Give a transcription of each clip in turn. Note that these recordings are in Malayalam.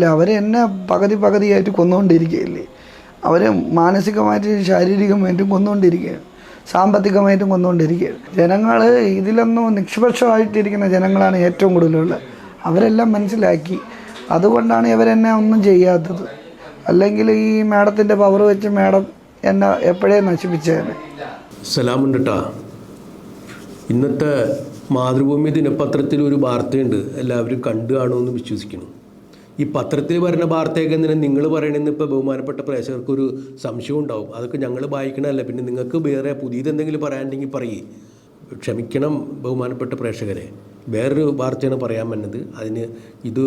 അല്ല അവർ എന്നെ പകുതി പകുതിയായിട്ട് കൊന്നുകൊണ്ടിരിക്കുകയല്ലേ? അവർ മാനസികമായിട്ടും ശാരീരികമായിട്ടും കൊന്നുകൊണ്ടിരിക്കുകയാണ്. സാമ്പത്തികമായിട്ടും കൊന്നുകൊണ്ടിരിക്കുകയാണ്. ജനങ്ങൾ ഇതിലൊന്നും നിഷ്പക്ഷമായിട്ടിരിക്കുന്ന ജനങ്ങളാണ് ഏറ്റവും കൂടുതലുള്ളത്. അവരെല്ലാം മനസ്സിലാക്കി. അതുകൊണ്ടാണ് ഇവരെന്നെ ഒന്നും ചെയ്യാത്തത്. അല്ലെങ്കിൽ ഈ മാഡത്തിന്റെ പവർ വെച്ച് മാഡം എന്നെ എപ്പോഴേ നശിപ്പിച്ചേനെ. സലാമുണ്ട് കേട്ടോ ഇന്നത്തെ മാതൃഭൂമി ദിനപത്രത്തിൽ ഒരു വാർത്തയുണ്ട്. എല്ലാവരും കണ്ടു കാണുമെന്ന് വിശ്വസിക്കുന്നു. ഈ പത്രത്തിൽ വരുന്ന വാർത്തയൊക്കെ എന്തിനാ നിങ്ങൾ പറയണമെന്ന് ഇപ്പോൾ ബഹുമാനപ്പെട്ട പ്രേക്ഷകർക്കൊരു സംശയം ഉണ്ടാവും അതൊക്കെ ഞങ്ങൾ വായിക്കണമല്ല പിന്നെ നിങ്ങൾക്ക് വേറെ പുതിയതെന്തെങ്കിലും പറയാനുണ്ടെങ്കിൽ പറയേ. ക്ഷമിക്കണം ബഹുമാനപ്പെട്ട പ്രേക്ഷകരെ. വേറൊരു വാർത്തയാണ് പറയാൻ വന്നത്. അതിന് ഇത്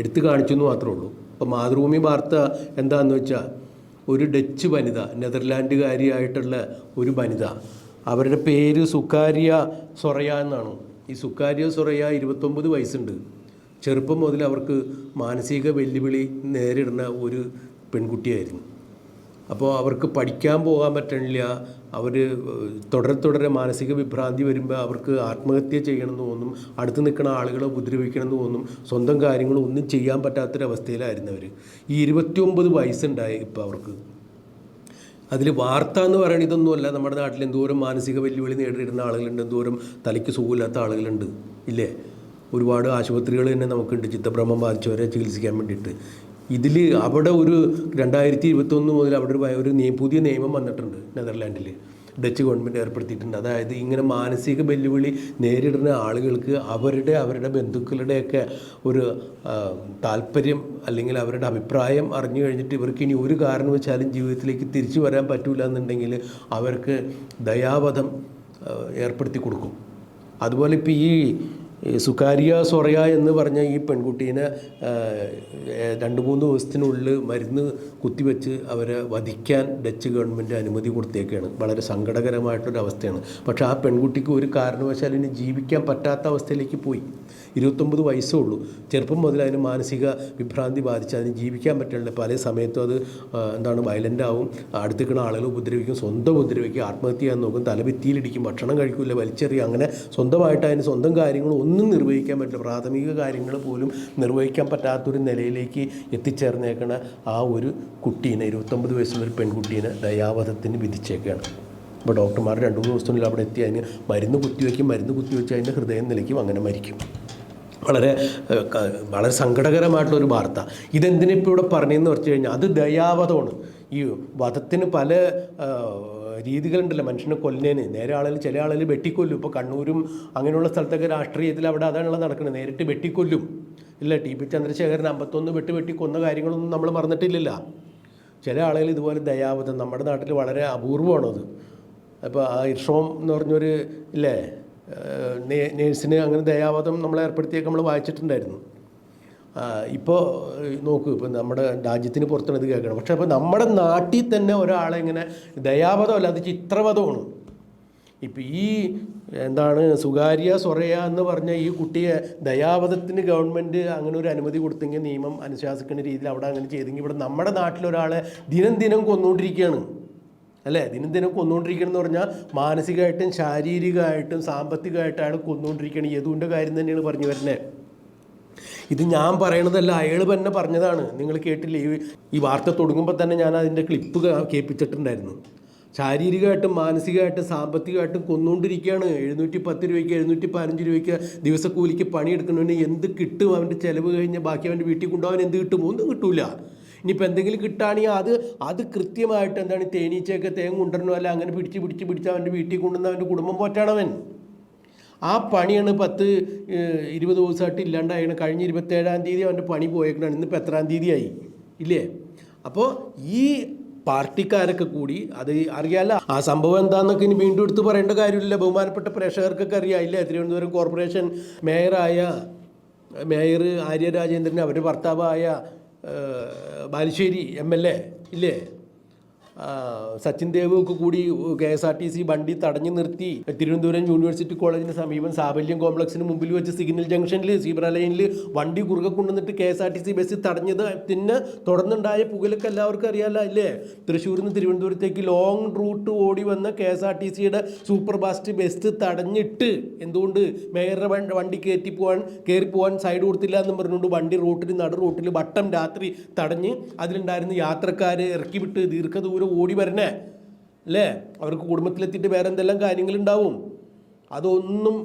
എടുത്തു കാണിച്ചു എന്ന് മാത്രമേ ഉള്ളൂ. അപ്പോൾ മാതൃഭൂമി വാർത്ത എന്താണെന്ന് വെച്ചാൽ ഒരു ഡച്ച് വനിത നെതർലാൻഡുകാരിയായിട്ടുള്ള ഒരു വനിത അവരുടെ പേര് സുക്കാരിയ സൊറയ എന്നാണ്. ഈ സുക്കാരിയ സൊറയ ഇരുപത്തൊമ്പത് വയസ്സുണ്ട്. ചെറുപ്പം മുതൽ അവർക്ക് മാനസിക വെല്ലുവിളി നേരിടുന്ന ഒരു പെൺകുട്ടിയായിരുന്നു. അപ്പോൾ അവർക്ക് പഠിക്കാൻ പോകാൻ പറ്റണില്ല. അവർ തുടരെ തുടരെ മാനസിക വിഭ്രാന്തി വരുമ്പോൾ അവർക്ക് ആത്മഹത്യ ചെയ്യണമെന്ന് തോന്നും. അടുത്ത് നിൽക്കുന്ന ആളുകളെ ഉപദ്രവിക്കണമെന്ന് തോന്നും. സ്വന്തം കാര്യങ്ങൾ ഒന്നും ചെയ്യാൻ പറ്റാത്തൊരവസ്ഥയിലായിരുന്നു അവർ. ഈ ഇരുപത്തിയൊമ്പത് വയസ്സുണ്ടായി ഇപ്പോൾ അവർക്ക്. അതിൽ വാർത്ത എന്ന് പറയുന്നത് ഇതൊന്നുമല്ല നമ്മുടെ നാട്ടിൽ എന്തോരം മാനസിക വെല്ലുവിളി നേരിടുന്ന ആളുകളുണ്ട്. എന്തോരം തലയ്ക്ക് സുഖമില്ലാത്ത ആളുകളുണ്ട്. ഇല്ലേ? ഒരുപാട് ആശുപത്രികൾ തന്നെ നമുക്കുണ്ട്. ചിത്തഭ്രമം ബാധിച്ചവരെ ചികിത്സിക്കാൻ വേണ്ടിയിട്ട്. ഇതിൽ അവിടെ ഒരു രണ്ടായിരത്തി ഇരുപത്തൊന്ന് മുതൽ അവിടെ ഒരു ഒരു പുതിയ നിയമം വന്നിട്ടുണ്ട് നെതർലാൻഡിൽ ഡച്ച് ഗവൺമെന്റ് ഏർപ്പെടുത്തിയിട്ടുണ്ട്. അതായത് ഇങ്ങനെ മാനസിക വെല്ലുവിളി നേരിടുന്ന ആളുകൾക്ക് അവരുടെ അവരുടെ ബന്ധുക്കളുടെയൊക്കെ ഒരു താല്പര്യം അല്ലെങ്കിൽ അവരുടെ അഭിപ്രായം അറിഞ്ഞു കഴിഞ്ഞിട്ട് ഇവർക്ക് ഇനി ഒരു കാരണവശാലും ജീവിതത്തിലേക്ക് തിരിച്ചു വരാൻ പറ്റൂല എന്നുണ്ടെങ്കിൽ അവർക്ക് ദയാവധം ഏർപ്പെടുത്തി കൊടുക്കും. അതുപോലെ ഇപ്പോൾ ഈ ഈ സുക്കാരിയ സൊറയ എന്ന് പറഞ്ഞ ഈ പെൺകുട്ടീനെ രണ്ട് മൂന്ന് ദിവസത്തിനുള്ളിൽ മരുന്ന് കുത്തിവെച്ച് അവരെ വധിക്കാൻ ഡച്ച് ഗവൺമെന്റ് അനുമതി കൊടുത്തേക്കാണ്. വളരെ സങ്കടകരമായിട്ടൊരു അവസ്ഥയാണ് പക്ഷേ ആ പെൺകുട്ടിക്ക് ഒരു കാരണവശാലും ഇനി ജീവിക്കാൻ പറ്റാത്ത അവസ്ഥയിലേക്ക് പോയി. ഇരുപത്തൊമ്പത് വയസ്സേ ഉള്ളൂ. ചെറുപ്പം മുതൽ അതിന് മാനസിക വിഭ്രാന്തി ബാധിച്ച് അതിന് ജീവിക്കാൻ പറ്റില്ല. പല സമയത്തും അത് എന്താണ് വയലന്റ് ആവും. അടുത്തിക്കുന്ന ആളുകൾ ഉപദ്രവിക്കും. സ്വന്തം ഉപദ്രവിക്കും. ആത്മഹത്യ ചെയ്യാൻ നോക്കും. തലഭിത്തിയിലിടിക്കും ഭക്ഷണം കഴിക്കില്ല വലിച്ചെറിയും. അങ്ങനെ സ്വന്തമായിട്ട് അതിന് സ്വന്തം കാര്യങ്ങൾ ഒന്നും നിർവഹിക്കാൻ പറ്റില്ല. പ്രാഥമിക കാര്യങ്ങൾ പോലും നിർവഹിക്കാൻ പറ്റാത്തൊരു നിലയിലേക്ക് എത്തിച്ചേർന്നേക്കണ ആ ഒരു കുട്ടീനെ ഇരുപത്തൊമ്പത് വയസ്സുള്ള ഒരു പെൺകുട്ടീനെ ദയാവധത്തിന് വിധിച്ചേക്കുകയാണ് അപ്പോൾ ഡോക്ടർമാർ രണ്ട് മൂന്ന് ദിവസത്തിനുള്ളിൽ അവിടെ എത്തി. അതിന് മരുന്ന് കുത്തിവെക്കും. മരുന്ന് കുത്തിവെച്ച് അതിന്റെ ഹൃദയം നിലയ്ക്കും. അങ്ങനെ മരിക്കും. വളരെ വളരെ സങ്കടകരമായിട്ടുള്ള ഒരു വാർത്ത. ഇതെന്തിനിപ്പോൾ ഇവിടെ പറഞ്ഞതെന്ന് വെച്ച് കഴിഞ്ഞാൽ അത് ദയാവധമാണ് ഈ വധത്തിന് പല രീതികളുണ്ടല്ലോ മനുഷ്യനെ കൊല്ലേന് നേരെ ആളുകൾ ചില ആളുകൾ വെട്ടിക്കൊല്ലും. ഇപ്പോൾ കണ്ണൂരും അങ്ങനെയുള്ള സ്ഥലത്തൊക്കെ രാഷ്ട്രീയത്തിൽ അവിടെ അതാണല്ലോ നടക്കുന്നത്. നേരിട്ട് വെട്ടിക്കൊല്ലും. ഇല്ല ടി പി ചന്ദ്രശേഖരൻ അമ്പത്തൊന്ന് വെട്ടി വെട്ടി കൊന്ന കാര്യങ്ങളൊന്നും നമ്മൾ മറന്നിട്ടില്ലല്ല. ചില ആളുകൾ ഇതുപോലെ ദയാവധം നമ്മുടെ നാട്ടിൽ വളരെ അപൂർവമാണത്. അപ്പോൾ ആ ഇർഷോം എന്ന് പറഞ്ഞൊരു ഇല്ലേ? നേഴ്സിന് അങ്ങനെ ദയാവാദം നമ്മളെ ഏർപ്പെടുത്തിയൊക്കെ നമ്മൾ വായിച്ചിട്ടുണ്ടായിരുന്നു. ഇപ്പോൾ നോക്കൂ ഇപ്പോൾ നമ്മുടെ രാജ്യത്തിന് പുറത്താണ് ഇത് കേൾക്കണം പക്ഷേ അപ്പോൾ നമ്മുടെ നാട്ടിൽ തന്നെ ഒരാളെ ഇങ്ങനെ ദയാവധമല്ല അത് ചിത്രവധമാണ്. ഇപ്പം ഈ എന്താണ് സുകാര്യ സൊറയ എന്ന് പറഞ്ഞ ഈ കുട്ടിയെ ദയാവധത്തിന് ഗവൺമെന്റ് അങ്ങനെ ഒരു അനുമതി കൊടുത്തെങ്കിൽ നിയമം അനുശാസിക്കുന്ന രീതിയിൽ അവിടെ അങ്ങനെ ചെയ്തെങ്കിൽ ഇവിടെ നമ്മുടെ നാട്ടിലൊരാളെ ദിനം ദിനം കൊന്നുകൊണ്ടിരിക്കുകയാണ് അല്ലേ? ദിനം ദിനം കൊന്നുകൊണ്ടിരിക്കണം എന്ന് പറഞ്ഞാൽ മാനസികമായിട്ടും ശാരീരികമായിട്ടും സാമ്പത്തികമായിട്ടാണ് കൊന്നുകൊണ്ടിരിക്കുന്നത് യദുവിന്റെ കാര്യം തന്നെയാണ് പറഞ്ഞു വരുന്നത് ഇത് ഞാൻ പറയണതല്ല അയാൾ തന്നെ പറഞ്ഞതാണ്. നിങ്ങൾ കേട്ടില്ലേ? ഈ വാർത്ത തുടങ്ങുമ്പോൾ തന്നെ ഞാൻ അതിന്റെ ക്ലിപ്പ് കേൾപ്പിച്ചിട്ടുണ്ടായിരുന്നു. ശാരീരികമായിട്ടും മാനസികമായിട്ടും സാമ്പത്തികമായിട്ടും കൊന്നുകൊണ്ടിരിക്കുകയാണ്. എഴുന്നൂറ്റി പത്ത് രൂപയ്ക്ക് എഴുന്നൂറ്റി പതിനഞ്ച് രൂപയ്ക്ക് ദിവസക്കൂലിക്ക് പണിയെടുക്കുന്നവന് എന്ത് കിട്ടും? അവന്റെ ചിലവ് കഴിഞ്ഞ് ബാക്കി അവന്റെ വീട്ടിൽ കൊണ്ടുപോകാൻ എന്ത് കിട്ടും? ഒന്നും കിട്ടൂല. ഇനിയിപ്പോൾ എന്തെങ്കിലും കിട്ടുകയാണെങ്കിൽ അത് അത് കൃത്യമായിട്ട് എന്താണ് തേനീച്ചയൊക്കെ തേങ്ങ കൊണ്ടുവരണോ അല്ല അങ്ങനെ പിടിച്ച് പിടിച്ച് പിടിച്ച് അവന്റെ വീട്ടിൽ കൊണ്ടുവന്ന് അവന്റെ കുടുംബം പോറ്റണവൻ. ആ പണിയാണ് പത്ത് ഇരുപത് ദിവസമായിട്ട് ഇല്ലാണ്ടായാണ്. കഴിഞ്ഞ ഇരുപത്തേഴാം തീയതി അവന്റെ പണി പോയേക്കണം ഇന്നിപ്പോൾ എത്രാം തീയതിയായി? ഇല്ലേ? അപ്പോൾ ഈ പാർട്ടിക്കാരൊക്കെ കൂടി അത് അറിയാല്ല ആ സംഭവം എന്താണെന്നൊക്കെ ഇനി വീണ്ടും എടുത്ത് പറയേണ്ട കാര്യമില്ല ബഹുമാനപ്പെട്ട പ്രേക്ഷകർക്കൊക്കെ അറിയാം. ഇല്ലേ? തിരുവനന്തപുരം കോർപ്പറേഷൻ മേയറായ മേയർ ആര്യ രാജേന്ദ്രൻ അവരുടെ ഭർത്താവായ ബാലുശ്ശേരി എം എൽ എ ഇല്ലേ? സച്ചിൻ ദേവ് ഒക്കെ കൂടി K S R T C വണ്ടി തടഞ്ഞു നിർത്തി. തിരുവനന്തപുരം യൂണിവേഴ്സിറ്റി കോളേജിന് സമീപം സാബല്യം കോംപ്ലക്സിന് മുമ്പിൽ വെച്ച് സിഗ്നൽ ജംഗ്ഷനിൽ സീബ്ര ലൈനിൽ വണ്ടി കുറുകെ കൊണ്ടുവന്നിട്ട് K S R T C bus തടഞ്ഞത്. പിന്നെ തുടർന്നുണ്ടായ പുകലൊക്കെ എല്ലാവർക്കും അറിയാമല്ലോ അല്ലേ? തൃശ്ശൂരിൽ നിന്ന് തിരുവനന്തപുരത്തേക്ക് ലോങ് റൂട്ട് ഓടി വന്ന കെ എസ് ആർ ടി സിയുടെ സൂപ്പർ ഫാസ്റ്റ് ബസ് തടഞ്ഞിട്ട് എന്തുകൊണ്ട് മേയറുടെ വണ്ടി കയറ്റി പോകാൻ കയറി പോകാൻ സൈഡ് കൊടുത്തില്ല എന്ന് പറഞ്ഞുകൊണ്ട് വണ്ടി റൂട്ടിൽ നടു റൂട്ടിൽ വട്ടം രാത്രി തടഞ്ഞ് അതിലുണ്ടായിരുന്ന യാത്രക്കാരെ ഇറക്കി വിട്ട് ദീർഘദൂരം ഓടി വരണേ അല്ലേ? അവർക്ക് കുടുംബത്തിലെത്തിയിട്ട് വേറെ എന്തെല്ലാം കാര്യങ്ങളുണ്ടാവും? അതൊന്നും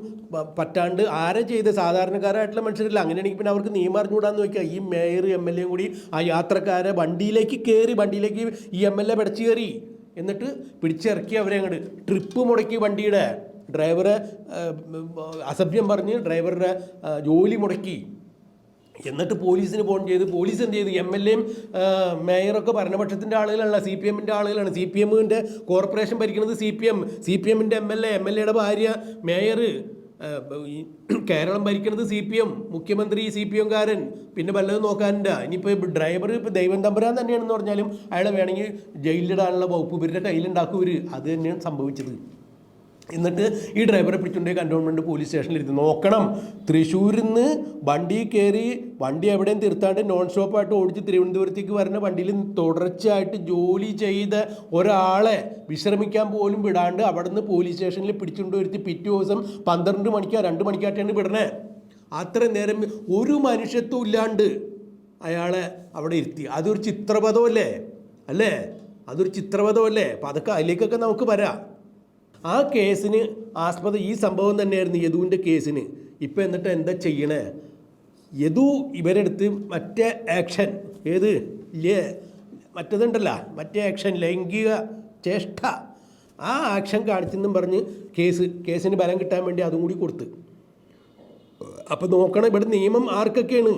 പറ്റാണ്ട് ആരെ ചെയ്ത്? സാധാരണക്കാരായിട്ടുള്ള മനുഷ്യരില്ല. അങ്ങനെയാണെങ്കിൽ പിന്നെ അവർക്ക് നിയമം അറിഞ്ഞുകൂടാന്ന് നോക്കിയാൽ ഈ മേയർ എം എൽ എയും കൂടി ആ യാത്രക്കാരെ വണ്ടിയിലേക്ക് കയറി വണ്ടിയിലേക്ക് ഈ എം എൽ എ പിടച്ചു കയറി എന്നിട്ട് പിടിച്ചിറക്കി അവരെ അങ്ങോട്ട് ട്രിപ്പ് മുടക്കി വണ്ടിയുടെ. ഡ്രൈവറെ അസഭ്യം പറഞ്ഞ് ഡ്രൈവറുടെ ജോലി മുടക്കി. എന്നിട്ട് പോലീസിന് ഫോൺ ചെയ്ത് പോലീസ് എന്ത് ചെയ്തു? എം എൽ എയും മേയറൊക്കെ ഭരണപക്ഷത്തിന്റെ ആളുകളല്ല സി പി എമ്മിന്റെ ആളുകളാണ്. സി പി എമ്മിന്റെ കോർപ്പറേഷൻ ഭരിക്കുന്നത് C P M C P എമ്മിന്റെ M L A M L എയുടെ ഭാര്യ മേയർ കേരളം ഭരിക്കുന്നത് സി പി എം മുഖ്യമന്ത്രി സി പി എംകാരൻ പിന്നെ വല്ലതും നോക്കാനുണ്ട്? ഇനിയിപ്പോൾ ഡ്രൈവർ ഇപ്പോൾ ദൈവം തമ്പുരാൻ തന്നെയാണെന്ന് പറഞ്ഞാലും അയാളെ വേണമെങ്കിൽ ജയിലിലിടാനുള്ള വകുപ്പ് ഇവരുടെ കയ്യിലുണ്ടാക്കും ഇവർ അത് തന്നെയാണ് സംഭവിച്ചത്. എന്നിട്ട് ഈ ഡ്രൈവറെ പിടിച്ചുകൊണ്ട് കണ്ടോൺമെന്റ് പോലീസ് സ്റ്റേഷനിൽ ഇരുന്ന് നോക്കണം. തൃശ്ശൂരിൽ നിന്ന് വണ്ടി കയറി വണ്ടി എവിടെയും തീർത്താണ്ട് നോൺ സ്റ്റോപ്പായിട്ട് ഓടിച്ച് തിരുവനന്തപുരത്തേക്ക് വരുന്ന വണ്ടിയിൽ തുടർച്ചയായിട്ട് ജോലി ചെയ്ത ഒരാളെ വിശ്രമിക്കാൻ പോലും വിടാണ്ട് അവിടെ നിന്ന് പോലീസ് സ്റ്റേഷനിൽ പിടിച്ചുകൊണ്ട് വരുത്തി പിറ്റേ ദിവസം പന്ത്രണ്ട് മണിക്കാ രണ്ട് മണിക്കായിട്ടാണ് വിടണേ. അത്ര നേരം ഒരു മനുഷ്യത്വം ഇല്ലാണ്ട് അയാളെ അവിടെ ഇരുത്തി. അതൊരു ചിത്രപഥമല്ലേ അല്ലേ? അതൊരു ചിത്രപഥമല്ലേ അപ്പം അതൊക്കെ അതിലേക്കൊക്കെ നമുക്ക് വരാം. ആ കേസിന് ആസ്പദ ഈ സംഭവം തന്നെയായിരുന്നു യദുവിന്റെ കേസിന്. ഇപ്പം എന്നിട്ട് എന്താ ചെയ്യണേ? യദു ഇവരെടുത്ത് മറ്റേ ആക്ഷൻ ഏത്? ലേ മറ്റേതുണ്ടല്ല മറ്റേ ആക്ഷൻ ലൈംഗിക ചേഷ്ട. ആ ആക്ഷൻ കാണിച്ചെന്നും പറഞ്ഞ് കേസ് കേസിന് ബലം കിട്ടാൻ വേണ്ടി അതും കൂടി കൊടുത്ത്. അപ്പോൾ നോക്കണം ഇവിടെ നിയമം ആർക്കൊക്കെയാണ്?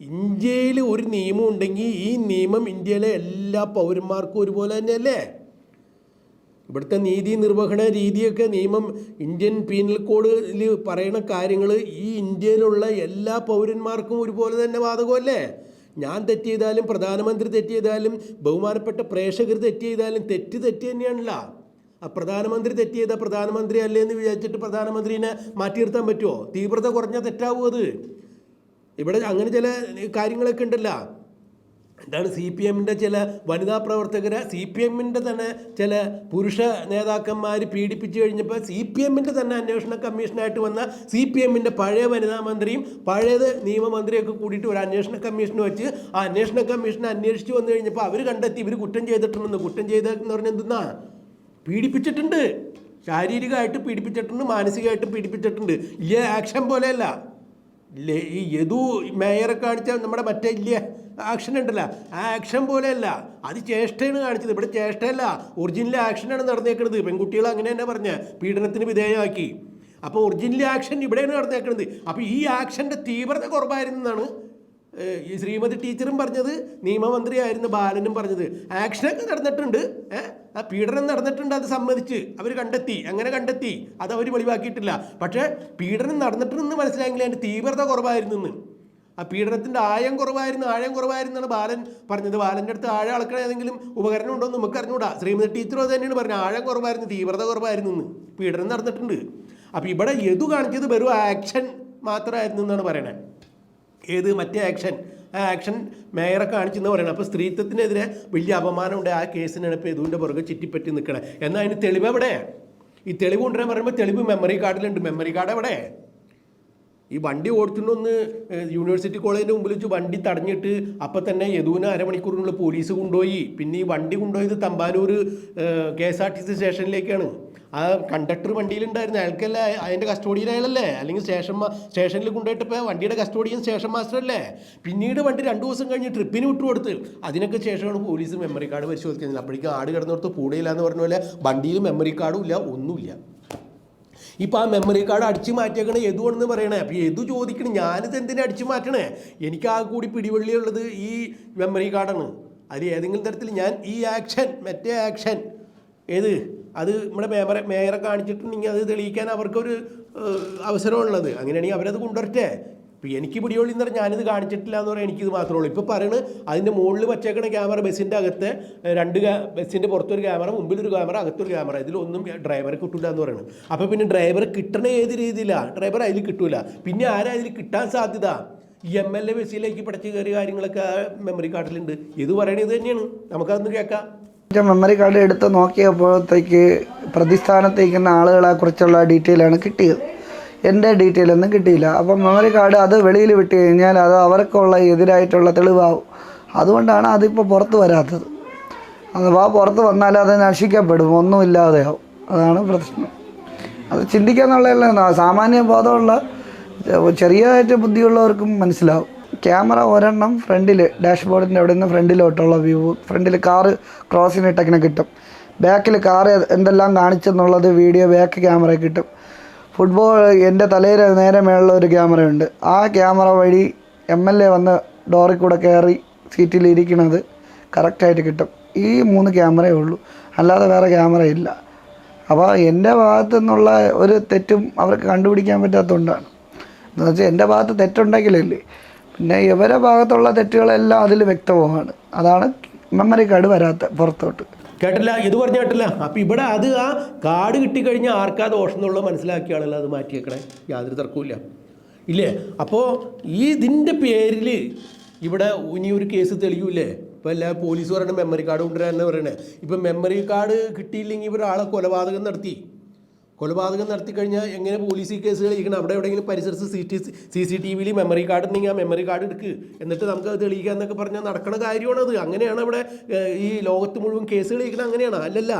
ഇന്ത്യയിൽ ഒരു നിയമം ഉണ്ടെങ്കിൽ ഈ നിയമം ഇന്ത്യയിലെ എല്ലാ പൗരന്മാർക്കും ഒരുപോലെ തന്നെയല്ലേ? ഇവിടുത്തെ നീതി നിർവഹണ രീതിയൊക്കെ നിയമം ഇന്ത്യൻ പീനൽ കോഡിൽ പറയുന്ന കാര്യങ്ങൾ ഈ ഇന്ത്യയിലുള്ള എല്ലാ പൗരന്മാർക്കും ഒരുപോലെ തന്നെ ബാധകമല്ലേ ഞാൻ തെറ്റ് ചെയ്താലും പ്രധാനമന്ത്രി തെറ്റ് ചെയ്താലും ബഹുമാനപ്പെട്ട പ്രേക്ഷകർ തെറ്റ് ചെയ്താലും തെറ്റ് തെറ്റ് തന്നെയാണല്ലോ. ആ പ്രധാനമന്ത്രി തെറ്റ് ചെയ്ത പ്രധാനമന്ത്രി അല്ലേ എന്ന് വിചാരിച്ചിട്ട് പ്രധാനമന്ത്രിനെ മാറ്റി നിർത്താൻ പറ്റുമോ തീവ്രത കുറഞ്ഞ തെറ്റാവും അത്. ഇവിടെ അങ്ങനെ ചില കാര്യങ്ങളൊക്കെ ഉണ്ടല്ലോ. എന്താണ് സി പി എമ്മിന്റെ ചില വനിതാ പ്രവർത്തകരെ സി പി എമ്മിന്റെ തന്നെ ചില പുരുഷ നേതാക്കന്മാർ പീഡിപ്പിച്ചു കഴിഞ്ഞപ്പോൾ സി പി എമ്മിന്റെ തന്നെ അന്വേഷണ കമ്മീഷനായിട്ട് വന്ന സി പി എമ്മിന്റെ പഴയ വനിതാ മന്ത്രിയും പഴയത് നിയമമന്ത്രിയൊക്കെ കൂടിയിട്ട് ഒരു അന്വേഷണ കമ്മീഷൻ വെച്ച് ആ അന്വേഷണ കമ്മീഷൻ അന്വേഷിച്ച് വന്നു കഴിഞ്ഞപ്പോൾ അവർ കണ്ടെത്തി ഇവർ കുറ്റം ചെയ്തിട്ടുണ്ടെന്ന്. കുറ്റം ചെയ്തതെന്ന് പറഞ്ഞാൽ എന്തെന്നാ? പീഡിപ്പിച്ചിട്ടുണ്ട്. ശാരീരികമായിട്ട് പീഡിപ്പിച്ചിട്ടുണ്ട് മാനസികമായിട്ട് പീഡിപ്പിച്ചിട്ടുണ്ട്. ഇല്ല? ആക്ഷൻ പോലെയല്ല. ഇല്ലേ? ഈ യദു മേയറെ കാണിച്ച നമ്മുടെ മറ്റേ ഇല്ല? ആക്ഷൻ ഉണ്ടല്ലോ. ആ ആക്ഷൻ പോലെയല്ല. അത് ചേഷ്ടയാണ് കാണിച്ചത്. ഇവിടെ ചേഷ്ടയല്ല ഒറിജിനൽ ആക്ഷനാണ് നടന്നേക്കുന്നത് പെൺകുട്ടികൾ അങ്ങനെ തന്നെ പറഞ്ഞ. പീഡനത്തിന് വിധേയമാക്കി. അപ്പോൾ ഒറിജിനൽ ആക്ഷൻ ഇവിടെയാണ് നടന്നേക്കുന്നത് അപ്പോൾ ഈ ആക്ഷന്റെ തീവ്രത കുറവായിരുന്നാണ് ഈ ശ്രീമതി ടീച്ചറും പറഞ്ഞത്. നിയമമന്ത്രിയായിരുന്ന ബാലനും പറഞ്ഞത്. ആക്ഷനൊക്കെ നടന്നിട്ടുണ്ട്. ആ പീഡനം നടന്നിട്ടുണ്ട് അത് സമ്മതിച്ച്. അവർ കണ്ടെത്തി. അങ്ങനെ കണ്ടെത്തി. അത് അവർ വെളിവാക്കിയിട്ടില്ല. പക്ഷേ പീഡനം നടന്നിട്ടുണ്ടെന്ന് മനസ്സിലായെങ്കിൽ അതിന്റെ തീവ്രത കുറവായിരുന്നു ആ പീഡനത്തിന്റെ ആയം കുറവായിരുന്നു ആഴം കുറവായിരുന്നാണ് ബാലൻ പറഞ്ഞത്. ബാലന്റെ അടുത്ത് ആഴം അളക്കണ ഏതെങ്കിലും ഉപകരണം ഉണ്ടോ എന്ന് നമുക്ക് അറിഞ്ഞുകൂടാ ശ്രീമതി ടീച്ചറും അത് തന്നെയാണ് പറഞ്ഞത്. ആഴം കുറവായിരുന്നു തീവ്രത കുറവായിരുന്നു എന്ന്. പീഡനം നടന്നിട്ടുണ്ട്. അപ്പോൾ ഇവിടെ യദു കാണിച്ചത് വെറും ആക്ഷൻ മാത്രമായിരുന്നു എന്നാണ് പറയണത് ഏത് മറ്റേ ആക്ഷൻ ആ ആക്ഷൻ മേയറെ കാണിച്ചെന്ന് പറയണം. അപ്പോൾ സ്ത്രീത്വത്തിനെതിരെ വലിയ അപമാനമുണ്ട്. ആ കേസിനാണ് ഇപ്പോൾ യദുവിന്റെ പുറകെ ചുറ്റിപ്പറ്റി നിൽക്കണേ എന്നാൽ അതിന് തെളിവ് എവിടെ? ഈ തെളിവ് കൊണ്ടുവരാൻ പറയുമ്പോൾ തെളിവ് മെമ്മറി കാർഡിലുണ്ട് മെമ്മറി കാർഡ് എവിടെ? ഈ വണ്ടി ഓടിച്ചുകൊണ്ടൊന്ന് യൂണിവേഴ്സിറ്റി കോളേജിന്റെ മുമ്പിൽ വെച്ച് വണ്ടി തടഞ്ഞിട്ട് അപ്പം തന്നെ യദുവിനെ അരമണിക്കൂറിനുള്ളിൽ പോലീസ് കൊണ്ടുപോയി. പിന്നെ ഈ വണ്ടി കൊണ്ടുപോയത് Thampanoor K S R T C സ്റ്റേഷനിലേക്കാണ് ആ കണ്ടക്ടർ വണ്ടിയിലുണ്ടായിരുന്നു. അയാൾക്കല്ല അതിന്റെ കസ്റ്റോഡിയൻ അയാളല്ലേ? അല്ലെങ്കിൽ സ്റ്റേഷൻ സ്റ്റേഷനിൽ കൊണ്ടുപോയിട്ടപ്പോൾ വണ്ടിയുടെ കസ്റ്റോഡിയൻ സ്റ്റേഷൻ മാസ്റ്റർ അല്ലേ? പിന്നീട് വണ്ടി രണ്ട് ദിവസം കഴിഞ്ഞ് ട്രിപ്പിന് വിട്ടു കൊടുത്ത് അതിനൊക്കെ ശേഷമാണ് പോലീസ് മെമ്മറി കാർഡ് പരിശോധിക്കുന്നത്. അപ്പോഴേക്കും ആട് കിടന്നിടത്ത് കൂടെയില്ല എന്ന് പറഞ്ഞ പോലെ വണ്ടിയിൽ മെമ്മറി കാർഡും ഇല്ല ഒന്നുമില്ല. ഇപ്പം ആ മെമ്മറി കാർഡ് അടിച്ചു മാറ്റിയേക്കണേ യദുവാണെന്ന് പറയണേ? അപ്പോൾ എതു ചോദിക്കണം? ഞാനിത് എന്തിനാ അടിച്ചു മാറ്റണേ? എനിക്ക് ആ കൂടി പിടിവള്ളിയുള്ളത് ഈ മെമ്മറി കാർഡാണ് അതിൽ ഏതെങ്കിലും തരത്തിൽ ഞാൻ ഈ ആക്ഷൻ മറ്റേ ആക്ഷൻ ഏത്? അത് നമ്മുടെ മേമറെ മേയറെ കാണിച്ചിട്ടുണ്ടെങ്കിൽ അത് തെളിയിക്കാൻ അവർക്കൊരു അവസരമുള്ളത് അങ്ങനെയാണെങ്കിൽ അവരത് കൊണ്ടുവരട്ടെ. ഇപ്പോൾ എനിക്ക് പിടിയോളി എന്ന് പറഞ്ഞാൽ ഞാനിത് കാണിച്ചിട്ടില്ല എന്ന് പറയാൻ എനിക്കിത് മാത്രമേ ഉള്ളൂ. ഇപ്പോൾ പറയുന്നത് അതിന്റെ മുകളിൽ വച്ചേക്കണ ക്യാമറ ബസ്സിന്റെ അകത്ത് രണ്ട് ബസ്സിന്റെ പുറത്തൊരു ക്യാമറ മുമ്പിലൊരു ക്യാമറ അകത്തൊരു ക്യാമറ ഇതിലൊന്നും ഡ്രൈവറെ കിട്ടില്ല എന്ന് പറയുന്നത് അപ്പോൾ പിന്നെ ഡ്രൈവർ കിട്ടണ ഏത് രീതിയിലാണ് ഡ്രൈവർ അതിൽ കിട്ടൂല. പിന്നെ ആരാ അതിൽ കിട്ടാൻ സാധ്യത? എം എൽ എ ബസ്സിലേക്ക് പഠിച്ചു കയറിയ കാര്യങ്ങളൊക്കെ മെമ്മറി കാർഡിലുണ്ട്. ഇത് പറയണത് തന്നെയാണ്. നമുക്കതൊന്ന് കേൾക്കാം. മെമ്മറി കാർഡ് എടുത്ത് നോക്കിയപ്പോഴത്തേക്ക് പ്രതിസ്ഥാനത്തേക്കുന്ന ആളുകളെ കുറിച്ചുള്ള ഡീറ്റെയിൽ ആണ് കിട്ടിയത്. എന്റെ ഡീറ്റെയിൽ ഒന്നും കിട്ടിയില്ല. അപ്പം മെമ്മറി കാർഡ് അത് വെളിയിൽ വിട്ട് കഴിഞ്ഞാൽ അത് അവർക്കുള്ള എതിരായിട്ടുള്ള തെളിവാകും അതുകൊണ്ടാണ് അതിപ്പോൾ പുറത്ത് വരാത്തത്. അഥവാ പുറത്ത് വന്നാൽ അത് നശിക്കപ്പെടും. ഒന്നുമില്ലാതെയാവും അതാണ് പ്രശ്നം. അത് ചിന്തിക്കാന്നുള്ളതല്ല സാമാന്യ ബോധമുള്ള ചെറിയതായിട്ട് ബുദ്ധിയുള്ളവർക്കും മനസ്സിലാവും. ക്യാമറ ഒരെണ്ണം ഫ്രണ്ടിൽ ഡാഷ്ബോർഡിന്റെ അവിടെ നിന്ന് ഫ്രണ്ടിലോട്ടുള്ള വ്യൂ ഫ്രണ്ടിൽ കാറ് ക്രോസിനിട്ടങ്ങനെ കിട്ടും. ബാക്കിൽ കാറ് എന്തെല്ലാം കാണിച്ചെന്നുള്ളത് വീഡിയോ ബാക്ക് ക്യാമറ കിട്ടും. ഫുട്ബോൾ എന്റെ തലയിൽ നേരെ മേളിൽ ഒരു ക്യാമറയുണ്ട്. ആ ക്യാമറ വഴി എം എൽ എ വന്ന് ഡോറിൽ കൂടെ കയറി സീറ്റിൽ ഇരിക്കുന്നത് കറക്റ്റായിട്ട് കിട്ടും. ഈ മൂന്ന് ക്യാമറയേ ഉള്ളൂ. അല്ലാതെ വേറെ ക്യാമറ ഇല്ല. അപ്പോൾ എന്റെ ഭാഗത്തു നിന്നുള്ള ഒരു തെറ്റും അവർക്ക് കണ്ടുപിടിക്കാൻ പറ്റാത്തതുകൊണ്ടാണ്. എന്ന് വെച്ചാൽ എന്റെ ഭാഗത്ത് തെറ്റുണ്ടെങ്കിലല്ലേ? പിന്നെ ഇവരെ ഭാഗത്തുള്ള തെറ്റുകളെല്ലാം അതിൽ വ്യക്തവുമാണ്. അതാണ് മെമ്മറി കാർഡ് വരാത്ത പുറത്തോട്ട്. കേട്ടില്ല? ഇത് പറഞ്ഞ കേട്ടില്ല. അപ്പം ഇവിടെ അത് ആ കാർഡ് കിട്ടിക്കഴിഞ്ഞാൽ ആർക്കാ ദോഷം എന്നുള്ളത് മനസ്സിലാക്കിയാണല്ലോ അത് മാറ്റിയേക്കണേ? യാതൊരു തർക്കവും ഇല്ലേ? അപ്പോൾ ഈ ഇതിന്റെ പേരിൽ ഇവിടെ ഇനി ഒരു കേസ് തെളിയൂലേ ഇപ്പോൾ എല്ലാ പോലീസ് പറയണ മെമ്മറി കാർഡ് കൊണ്ടുവരാൻ പറയണേ. ഇപ്പം മെമ്മറി കാർഡ് കിട്ടിയില്ലെങ്കിൽ ഇവരാളെ കൊലപാതകം നടത്തി. കൊലപാതകം നടത്തി കഴിഞ്ഞാൽ എങ്ങനെ പോലീസ് ഈ കേസ് തെളിയിക്കണം? അവിടെ എവിടെയെങ്കിലും പരിസരത്ത് C T C C T വിയിൽ മെമ്മറി കാർഡ് ഉണ്ടെങ്കിൽ ആ മെമ്മറി കാർഡ് എടുക്കുക എന്നിട്ട് നമുക്ക് അത് തെളിയിക്കുക എന്നൊക്കെ പറഞ്ഞാൽ നടക്കണ കാര്യമാണത് അങ്ങനെയാണ് അവിടെ ഈ ലോകത്ത് മുഴുവൻ കേസ് തെളിയിക്കണം അങ്ങനെയാണ്. അല്ലല്ല.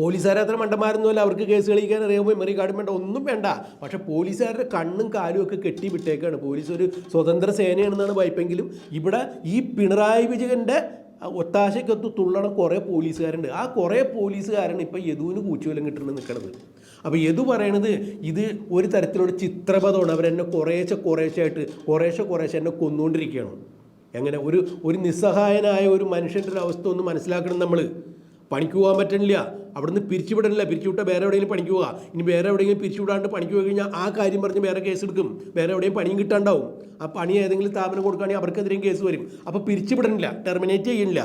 പോലീസുകാരെ അത്ര മണ്ടന്മാരൊന്നുമല്ല അവർക്ക് കേസ് കളിക്കാൻ അറിയാമോ മെമ്മറി കാർഡും വേണ്ട. ഒന്നും വേണ്ട. പക്ഷേ പോലീസുകാരുടെ കണ്ണും കാലും ഒക്കെ കെട്ടി വിട്ടേക്കാണ് പോലീസ് ഒരു സ്വതന്ത്ര സേനയാണെന്നാണ് വായ്പെങ്കിലും ഇവിടെ ഈ പിണറായി വിജയന്റെ ഒത്താശയ്ക്കൊത്ത് തുള്ളണ കുറേ പോലീസുകാരുണ്ട്. ആ കുറേ പോലീസുകാരാണ് ഇപ്പോൾ യദുവിന് കൂച്ചുവലം കിട്ടുന്നത് നിൽക്കുന്നത് അപ്പോൾ യദു പറയണത് ഇത് ഒരു തരത്തിലുള്ള ചിത്രപഥമാണ് അവരെന്നെ കുറേശ്ശെ കുറേശ്ശെ ആയിട്ട് കുറേശ്ശെ കുറേശ്ശെ എന്നെ കൊന്നുകൊണ്ടിരിക്കുകയാണ് എങ്ങനെ? ഒരു ഒരു നിസ്സഹായനായ ഒരു മനുഷ്യന്റെ ഒരു അവസ്ഥ ഒന്ന് മനസ്സിലാക്കണം നമ്മൾ പണിക്ക് പോകാൻ പറ്റണില്ല. അവിടുന്ന് പിരിച്ചുവിടണില്ല പിരിച്ചുവിട്ടാൽ വേറെ എവിടെയെങ്കിലും പണിക്ക് പോകുക ഇനി വേറെ എവിടെയെങ്കിലും പിരിച്ചുവിടാണ്ട് പണിക്ക് പോയി കഴിഞ്ഞാൽ ആ കാര്യം പറഞ്ഞ് വേറെ കേസ് എടുക്കും. വേറെ എവിടെയും പണിയും കിട്ടാണ്ടാവും. ആ പണി ഏതെങ്കിലും സ്ഥാപനം കൊടുക്കുകയാണെങ്കിൽ അവർക്കെതിരെയും കേസ് വരും. അപ്പോൾ പിരിച്ചുവിടണില്ല ടെർമിനേറ്റ് ചെയ്യണില്ല.